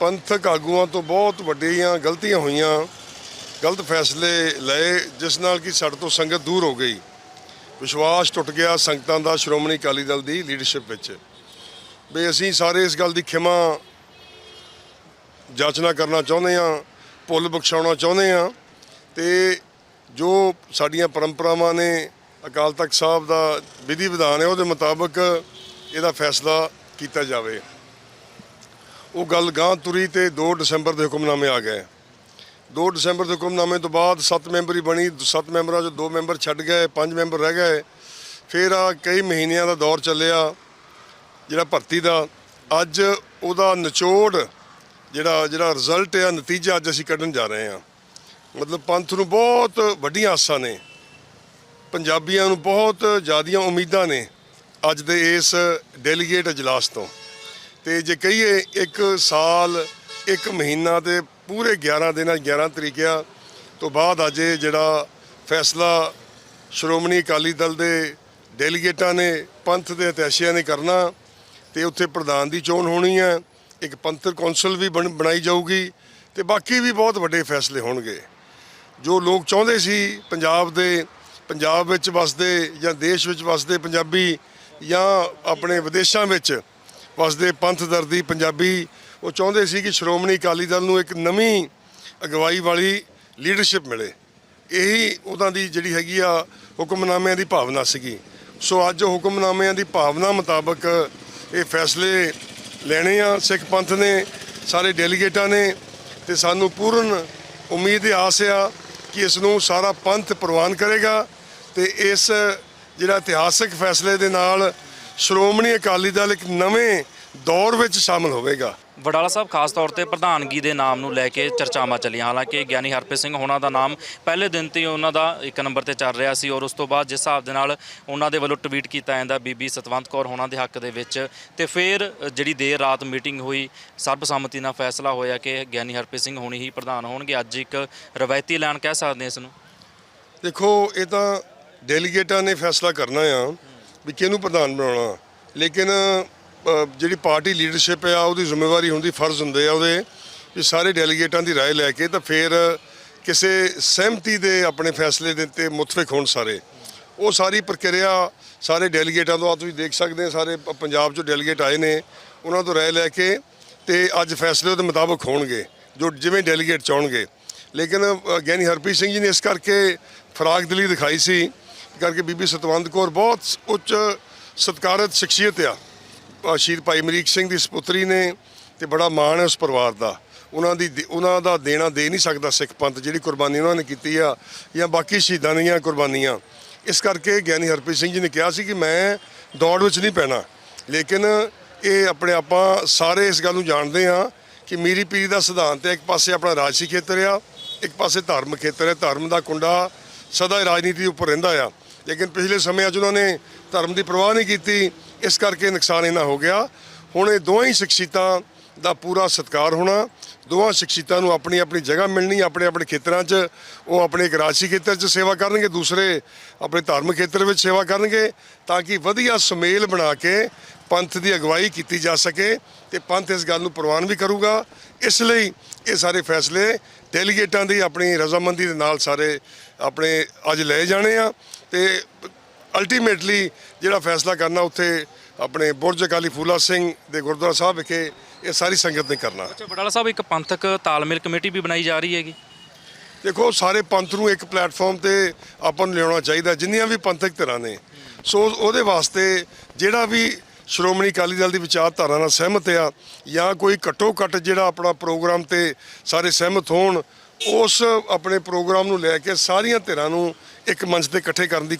ਪੰਥਕ ਆਗੂਆਂ ਤੋਂ ਬਹੁਤ ਵੱਡੀਆਂ ਗਲਤੀਆਂ ਹੋਈਆਂ, ਗਲਤ ਫੈਸਲੇ ਲਏ, ਜਿਸ ਨਾਲ ਕਿ ਸਾਡੇ ਤੋਂ ਸੰਗਤ ਦੂਰ ਹੋ ਗਈ। ਵਿਸ਼ਵਾਸ ਟੁੱਟ ਗਿਆ ਸੰਗਤਾਂ ਦਾ ਸ਼੍ਰੋਮਣੀ ਅਕਾਲੀ ਦਲ ਦੀ ਲੀਡਰਸ਼ਿਪ ਵਿੱਚ। ਵੀ ਅਸੀਂ ਸਾਰੇ ਇਸ ਗੱਲ ਦੀ ਖਿਮਾ ਜਾਚਨਾ ਕਰਨਾ ਚਾਹੁੰਦੇ ਹਾਂ, ਭੁੱਲ ਬਖਸ਼ਾਉਣਾ ਚਾਹੁੰਦੇ ਹਾਂ ਤੇ ਜੋ ਸਾਡੀਆਂ ਪਰੰਪਰਾਵਾਂ ਨੇ ਅਕਾਲ ਤਖਤ ਸਾਹਿਬ ਦਾ ਵਿਧੀ ਵਿਧਾਨ ਹੈ, ਉਹਦੇ ਮੁਤਾਬਕ ਇਹਦਾ ਫੈਸਲਾ ਕੀਤਾ ਜਾਵੇ। ਉਹ ਗੱਲ ਗਾਂ ਤੁਰੀ ਤੇ 2 ਦਸੰਬਰ ਦੇ ਹੁਕਮਨਾਮੇ ਆ ਗਏ। 2 ਦਸੰਬਰ ਦੇ ਹੁਕਮਨਾਮੇ ਤੋਂ ਬਾਅਦ 7 ਮੈਂਬਰੀ ਬਣੀ 7 ਮੈਂਬਰਾਂ ਚੋਂ 2 ਮੈਂਬਰ ਛੱਡ ਗਏ 5 ਮੈਂਬਰ ਰਹਿ ਗਏ। ਫਿਰ ਆ ਕਈ ਮਹੀਨਿਆਂ ਦਾ ਦੌਰ ਚੱਲਿਆ। ਜਿਹੜਾ ਭਰਤੀ ਦਾ, ਅੱਜ ਉਹਦਾ ਨਿਚੋੜ ਜਿਹੜਾ ਜਿਹੜਾ ਰਿਜ਼ਲਟ ਆ, ਨਤੀਜਾ ਅੱਜ ਅਸੀਂ ਕੱਢਣ ਜਾ ਰਹੇ ਹਾਂ। ਮਤਲਬ ਪੰਥ ਨੂੰ ਬਹੁਤ ਵੱਡੀਆਂ ਆਸਾਂ ਨੇ। ਪੰਜਾਬੀਆਂ ਨੂੰ ਬਹੁਤ ਜ਼ਿਆਦੀਆਂ ਉਮੀਦਾਂ ਨੇ ਅੱਜ ਦੇ ਇਸ ਡੈਲੀਗੇਟ ਅਜਲਾਸ ਤੋਂ। ਤੇ ਜੇ ਕਹੀਏ ਇੱਕ ਸਾਲ, ਇੱਕ ਮਹੀਨਾ ਤੇ ਪੂਰੇ 11 ਦਿਨਾਂ 11 ਤਰੀਕਿਆਂ ਤੋਂ ਬਾਅਦ ਅੱਜ ਇਹ ਜਿਹੜਾ ਫੈਸਲਾ ਸ਼੍ਰੋਮਣੀ ਅਕਾਲੀ ਦਲ ਦੇ ਡੈਲੀਗੇਟਾਂ ਨੇ, ਪੰਥ ਦੇ ਅਤਿਆਸ਼ੀਆਂ ਨੇ ਕਰਨਾ ਤੇ ਉੱਥੇ ਪ੍ਰਧਾਨ ਦੀ ਚੋਣ ਹੋਣੀ ਹੈ, ਇੱਕ ਪੰਥਕ ਕੌਂਸਲ ਵੀ ਬਣ- ਬਣਾਈ ਜਾਊਗੀ, ਤੇ ਬਾਕੀ ਵੀ ਬਹੁਤ ਵੱਡੇ ਫੈਸਲੇ ਹੋਣਗੇ। ਜੋ ਲੋਕ ਚਾਹੁੰਦੇ ਸੀ ਪੰਜਾਬ ਦੇ, ਪੰਜਾਬ ਵਿੱਚ ਵਸਦੇ ਜਾਂ ਦੇਸ਼ ਵਿੱਚ ਵਸਦੇ ਪੰਜਾਬੀ ਜਾਂ ਆਪਣੇ ਵਿਦੇਸ਼ਾਂ ਵਿੱਚ ਵਸਦੇ ਪੰਥ ਦਰਦੀ ਪੰਜਾਬੀ, ਉਹ ਚਾਹੁੰਦੇ ਸੀ ਕਿ ਸ਼੍ਰੋਮਣੀ ਅਕਾਲੀ ਦਲ ਨੂੰ ਇੱਕ ਨਵੀਂ ਅਗਵਾਈ ਵਾਲੀ ਲੀਡਰਸ਼ਿਪ ਮਿਲੇ। ਇਹੀ ਉਹਨਾਂ ਦੀ ਜਿਹੜੀ ਹੈਗੀ ਆ ਹੁਕਮਨਾਮਿਆਂ ਦੀ ਭਾਵਨਾ ਸੀਗੀ। ਸੋ ਅੱਜ ਹੁਕਮਨਾਮਿਆਂ ਦੀ ਭਾਵਨਾ ਮੁਤਾਬਕ ਇਹ ਫੈਸਲੇ ਲੈਣੇ ਆ। ਸਿੱਖ ਪੰਥ ਨੇ, ਸਾਰੇ ਡੈਲੀਗੇਟਾਂ ਨੇ ਤੇ ਸਾਨੂੰ ਪੂਰਨ ਉਮੀਦ ਤੇ ਆਸ ਆ ਕਿ ਇਸ ਨੂੰ ਸਾਰਾ ਪੰਥ ਪ੍ਰਵਾਨ ਕਰੇਗਾ ਤੇ ਇਸ ਜਿਹੜਾ ਇਤਿਹਾਸਕ ਫੈਸਲੇ ਦੇ ਨਾਲ ਸ਼੍ਰੋਮਣੀ ਅਕਾਲੀ ਦਲ ਇੱਕ ਨਵੇਂ ਦੌਰ ਵਿੱਚ ਸ਼ਾਮਲ ਹੋਵੇਗਾ। ਵਡਾਲਾ ਸਾਹਿਬ, ਖਾਸ ਤੌਰ ਤੇ ਪ੍ਰਧਾਨਗੀ ਦੇ ਨਾਮ ਨੂੰ ਲੈ ਕੇ ਚਰਚਾਵਾਂ ਚੱਲੀਆਂ। ਹਾਲਾਂਕਿ ਗਿਆਨੀ ਹਰਪ੍ਰੀਤ ਸਿੰਘ ਹੋਣਾ ਦਾ ਨਾਮ ਪਹਿਲੇ ਦਿਨ ਤੇ ਉਹਨਾਂ ਦਾ ਇੱਕ ਨੰਬਰ ਤੇ ਚੱਲ ਰਿਹਾ ਸੀ ਔਰ ਉਸ ਤੋਂ ਬਾਅਦ ਜਿਸ ਹਿਸਾਬ ਦੇ ਨਾਲ ਉਹਨਾਂ ਦੇ ਵੱਲੋਂ ਟਵੀਟ ਕੀਤਾ ਜਾਂਦਾ ਬੀਬੀ ਸਤਵੰਤ ਕੌਰ ਹੋਣਾ ਦੇ ਹੱਕ ਦੇ ਵਿੱਚ ਤੇ ਫਿਰ ਜਿਹੜੀ ਦੇਰ ਰਾਤ ਮੀਟਿੰਗ ਹੋਈ, ਸਰਬਸੰਮਤੀ ਨਾਲ ਫੈਸਲਾ ਹੋਇਆ ਕਿ ਗਿਆਨੀ ਹਰਪ੍ਰੀਤ ਸਿੰਘ ਹੋਣੀ ਹੀ ਪ੍ਰਧਾਨ ਹੋਣਗੇ। ਅੱਜ ਇੱਕ ਰਵਾਇਤੀ ਐਲਾਨ ਕਹਿ ਸਕਦੇ ਇਸ ਨੂੰ। ਦੇਖੋ, ਇਹ ਤਾਂ ਡੈਲੀਗੇਟਾਂ ਨੇ ਫੈਸਲਾ ਕਰਨਾ ਆ ਵੀ ਕਿਹਨੂੰ ਪ੍ਰਧਾਨ ਬਣਾਉਣਾ। ਲੇਕਿਨ ਜਿਹੜੀ ਪਾਰਟੀ ਲੀਡਰਸ਼ਿਪ ਆ ਉਹਦੀ ਜ਼ਿੰਮੇਵਾਰੀ ਹੁੰਦੀ ਫਰਜ਼ ਹੁੰਦੇ ਆ ਉਹਦੇ ਵੀ ਸਾਰੇ ਡੈਲੀਗੇਟਾਂ ਦੀ رائے ਲੈ ਕੇ ਤਾਂ ਫਿਰ ਕਿਸੇ ਸਹਿਮਤੀ ਦੇ ਆਪਣੇ ਫੈਸਲੇ ਦੇ ਤੇ ਮੁਤਫਿਕ ਹੋਣ ਸਾਰੇ ਉਹ ਸਾਰੀ ਪ੍ਰਕਿਰਿਆ ਸਾਰੇ ਡੈਲੀਗੇਟਾਂ ਤੋਂ ਆ ਤੁਸੀਂ ਦੇਖ ਸਕਦੇ ਆ ਸਾਰੇ ਪ- ਪੰਜਾਬ ਚੋਂ ਡੈਲੀਗੇਟ ਆਏ ਨੇ ਉਹਨਾਂ ਤੋਂ ਰਾਏ ਲੈ ਕੇ ਤੇ ਅੱਜ ਫੈਸਲੇ ਉਹਦੇ ਮੁਤਾਬਕ ਹੋਣਗੇ ਜੋ ਜਿਵੇਂ ਡੈਲੀਗੇਟ ਚਾਹਣਗੇ ਲੇਕਿਨ ਅ, ਗਿਆਨੀ ਹਰਪ੍ਰੀਤ ਸਿੰਘ ਜੀ ਨੇ ਇਸ ਕਰਕੇ ਫਰਾਗ ਦਿਲੀ ਦਿਖਾਈ ਸੀ ਕਰਕੇ ਬੀਬੀ ਸਤਵੰਤ ਕੌਰ ਬਹੁਤ ਉੱਚ ਸਤਿਕਾਰਤ ਸ਼ਖਸੀਅਤ ਆ ਅ, ਸ਼ਹੀਦ ਭਾਈ ਅਮਰੀਕ ਸਿੰਘ ਦੀ ਸਪੁੱਤਰੀ ਨੇ ਤੇ ਬੜਾ ਮਾਣ ਹੈ ਉਸ ਪਰਿਵਾਰ ਦਾ। ਉਹਨਾਂ ਦੀ ਦੇ- ਉਹਨਾਂ ਦਾ ਦੇਣਾ ਦੇ ਨਹੀਂ ਸਕਦਾ ਸਿੱਖ ਪੰਥ, ਜਿਹੜੀ ਕੁਰਬਾਨੀ ਉਹਨਾਂ ਨੇ ਕੀਤੀ ਆ, ਜਾਂ ਬਾਕੀ ਸ਼ਹੀਦਾਂ ਦੀਆਂ ਕੁਰਬਾਨੀਆਂ। ਇਸ ਕਰਕੇ ਗਿਆਨੀ ਹਰਪ੍ਰੀਤ ਸਿੰਘ ਜੀ ਨੇ ਕਿਹਾ ਸੀ ਕਿ ਮੈਂ ਦੌੜ ਵਿੱਚ ਨਹੀਂ ਪੈਣਾ। ਲੇਕਿਨ ਇਹ ਆਪਣੇ ਆਪਾਂ ਸਾਰੇ ਇਸ ਗੱਲ ਨੂੰ ਜਾਣਦੇ ਆ ਕਿ ਮੀਰੀ ਪੀਰੀ ਦਾ ਸਿਧਾਂਤ ਹੈ, ਇੱਕ ਪਾਸੇ ਆਪਣਾ ਰਾਜਸੀ ਖੇਤਰ ਆ, ਇੱਕ ਪਾਸੇ ਧਾਰਮਿਕ ਖੇਤਰ ਹੈ। ਧਰਮ ਦਾ ਕੁੰਡਾ ਸਦਾ ਹੀ ਰਾਜਨੀਤੀ ਉੱਪਰ ਰਹਿੰਦਾ ਆ। ਲੇਕਿਨ ਪਿਛਲੇ ਸਮਿਆਂ 'ਚ ਉਹਨਾਂ ਨੇ ਧਰਮ ਦੀ ਪਰਵਾਹ ਨਹੀਂ ਕੀਤੀ ਇਸ ਕਰਕੇ ਨੁਕਸਾਨ ਇਹਨਾਂ ਹੋ ਗਿਆ। ਹੁਣ ਇਹ ਦੋਵੇਂ ਹੀ ਸ਼ਖਸੀਅਤਾਂ ਦਾ ਪੂਰਾ ਸਤਿਕਾਰ ਹੋਣਾ ਦੋਵਾਂ ਸ਼ਖਸੀਅਤਾਂ ਨੂੰ ਆਪਣੀ ਆਪਣੀ ਜਗ੍ਹਾ ਮਿਲਣੀ ਆਪਣੇ ਆਪਣੇ ਖੇਤਰਾਂ 'ਚ ਉਹ ਆਪਣੇ ਇੱਕ ਰਾਜਸੀ ਖੇਤਰ 'ਚ ਸੇਵਾ ਕਰਨਗੇ, ਦੂਸਰੇ ਆਪਣੇ ਧਾਰਮਿਕ ਖੇਤਰ ਵਿੱਚ ਸੇਵਾ ਕਰਨਗੇ ਤਾਂ ਕਿ ਵਧੀਆ ਸੁਮੇਲ ਬਣਾ ਕੇ ਪੰਥ ਦੀ ਅਗਵਾਈ ਕੀਤੀ ਜਾ ਸਕੇ ਤੇ ਪੰਥ ਇਸ ਗੱਲ ਨੂੰ ਪ੍ਰਵਾਨ ਵੀ ਕਰੂਗਾ। ਇਸ ਲਈ ਇਹ ਸਾਰੇ ਫੈਸਲੇ ਡੈਲੀਗੇਟਾਂ ਦੀ ਆਪਣੀ ਰਜ਼ਾਮੰਦੀ ਦੇ ਨਾਲ ਸਾਰੇ ਆਪਣੇ ਅੱਜ ਲਏ ਜਾਣੇ ਆ ਤੇ ਅਲਟੀਮੇਟਲੀ ਜਿਹੜਾ ਫੈਸਲਾ ਕਰਨਾ ਉੱਥੇ ਆਪਣੇ ਬੁਰਜ ਅਕਾਲੀ ਫੂਲਾ ਸਿੰਘ ਦੇ ਗੁਰਦੁਆਰਾ ਸਾਹਿਬ ਵਿਖੇ ਇਹ ਸਾਰੀ ਸੰਗਤ ਨੇ ਕਰਨਾ। ਅੱਛਾ ਵਡਾਲਾ ਸਾਹਿਬ ਇੱਕ ਪੰਥਕ ਤਾਲਮੇਲ ਕਮੇਟੀ ਵੀ ਬਣਾਈ ਜਾ ਰਹੀ ਹੈਗੀ। ਦੇਖੋ ਸਾਰੇ ਪੰਥ ਨੂੰ ਇੱਕ ਪਲੇਟਫਾਰਮ ਤੇ ਆਪਾਂ ਨੂੰ ਲਿਆਉਣਾ ਚਾਹੀਦਾ ਜਿੰਨੀਆਂ ਵੀ ਪੰਥਕ ਧਿਰਾਂ ਨੇ। ਸੋ ਉਹਦੇ ਵਾਸਤੇ ਜਿਹੜਾ ਵੀ ਸ਼੍ਰੋਮਣੀ ਅਕਾਲੀ ਦਲ ਦੀ ਵਿਚਾਰਧਾਰਾ ਨਾਲ ਸਹਿਮਤ ਆ ਜਾਂ ਕੋਈ ਘੱਟੋ ਘੱਟ ਜਿਹੜਾ ਆਪਣਾ ਪ੍ਰੋਗਰਾਮ ਤੇ ਸਾਰੇ ਸਹਿਮਤ ਹੋਣ ਉਸ ਆਪਣੇ ਪ੍ਰੋਗਰਾਮ ਨੂੰ ਲੈ ਕੇ ਸਾਰੀਆਂ ਧਿਰਾਂ ਨੂੰ ਇੱਕ ਮੰਚ ਤੇ ਇਕੱਠੇ ਕਰਨ ਦੀ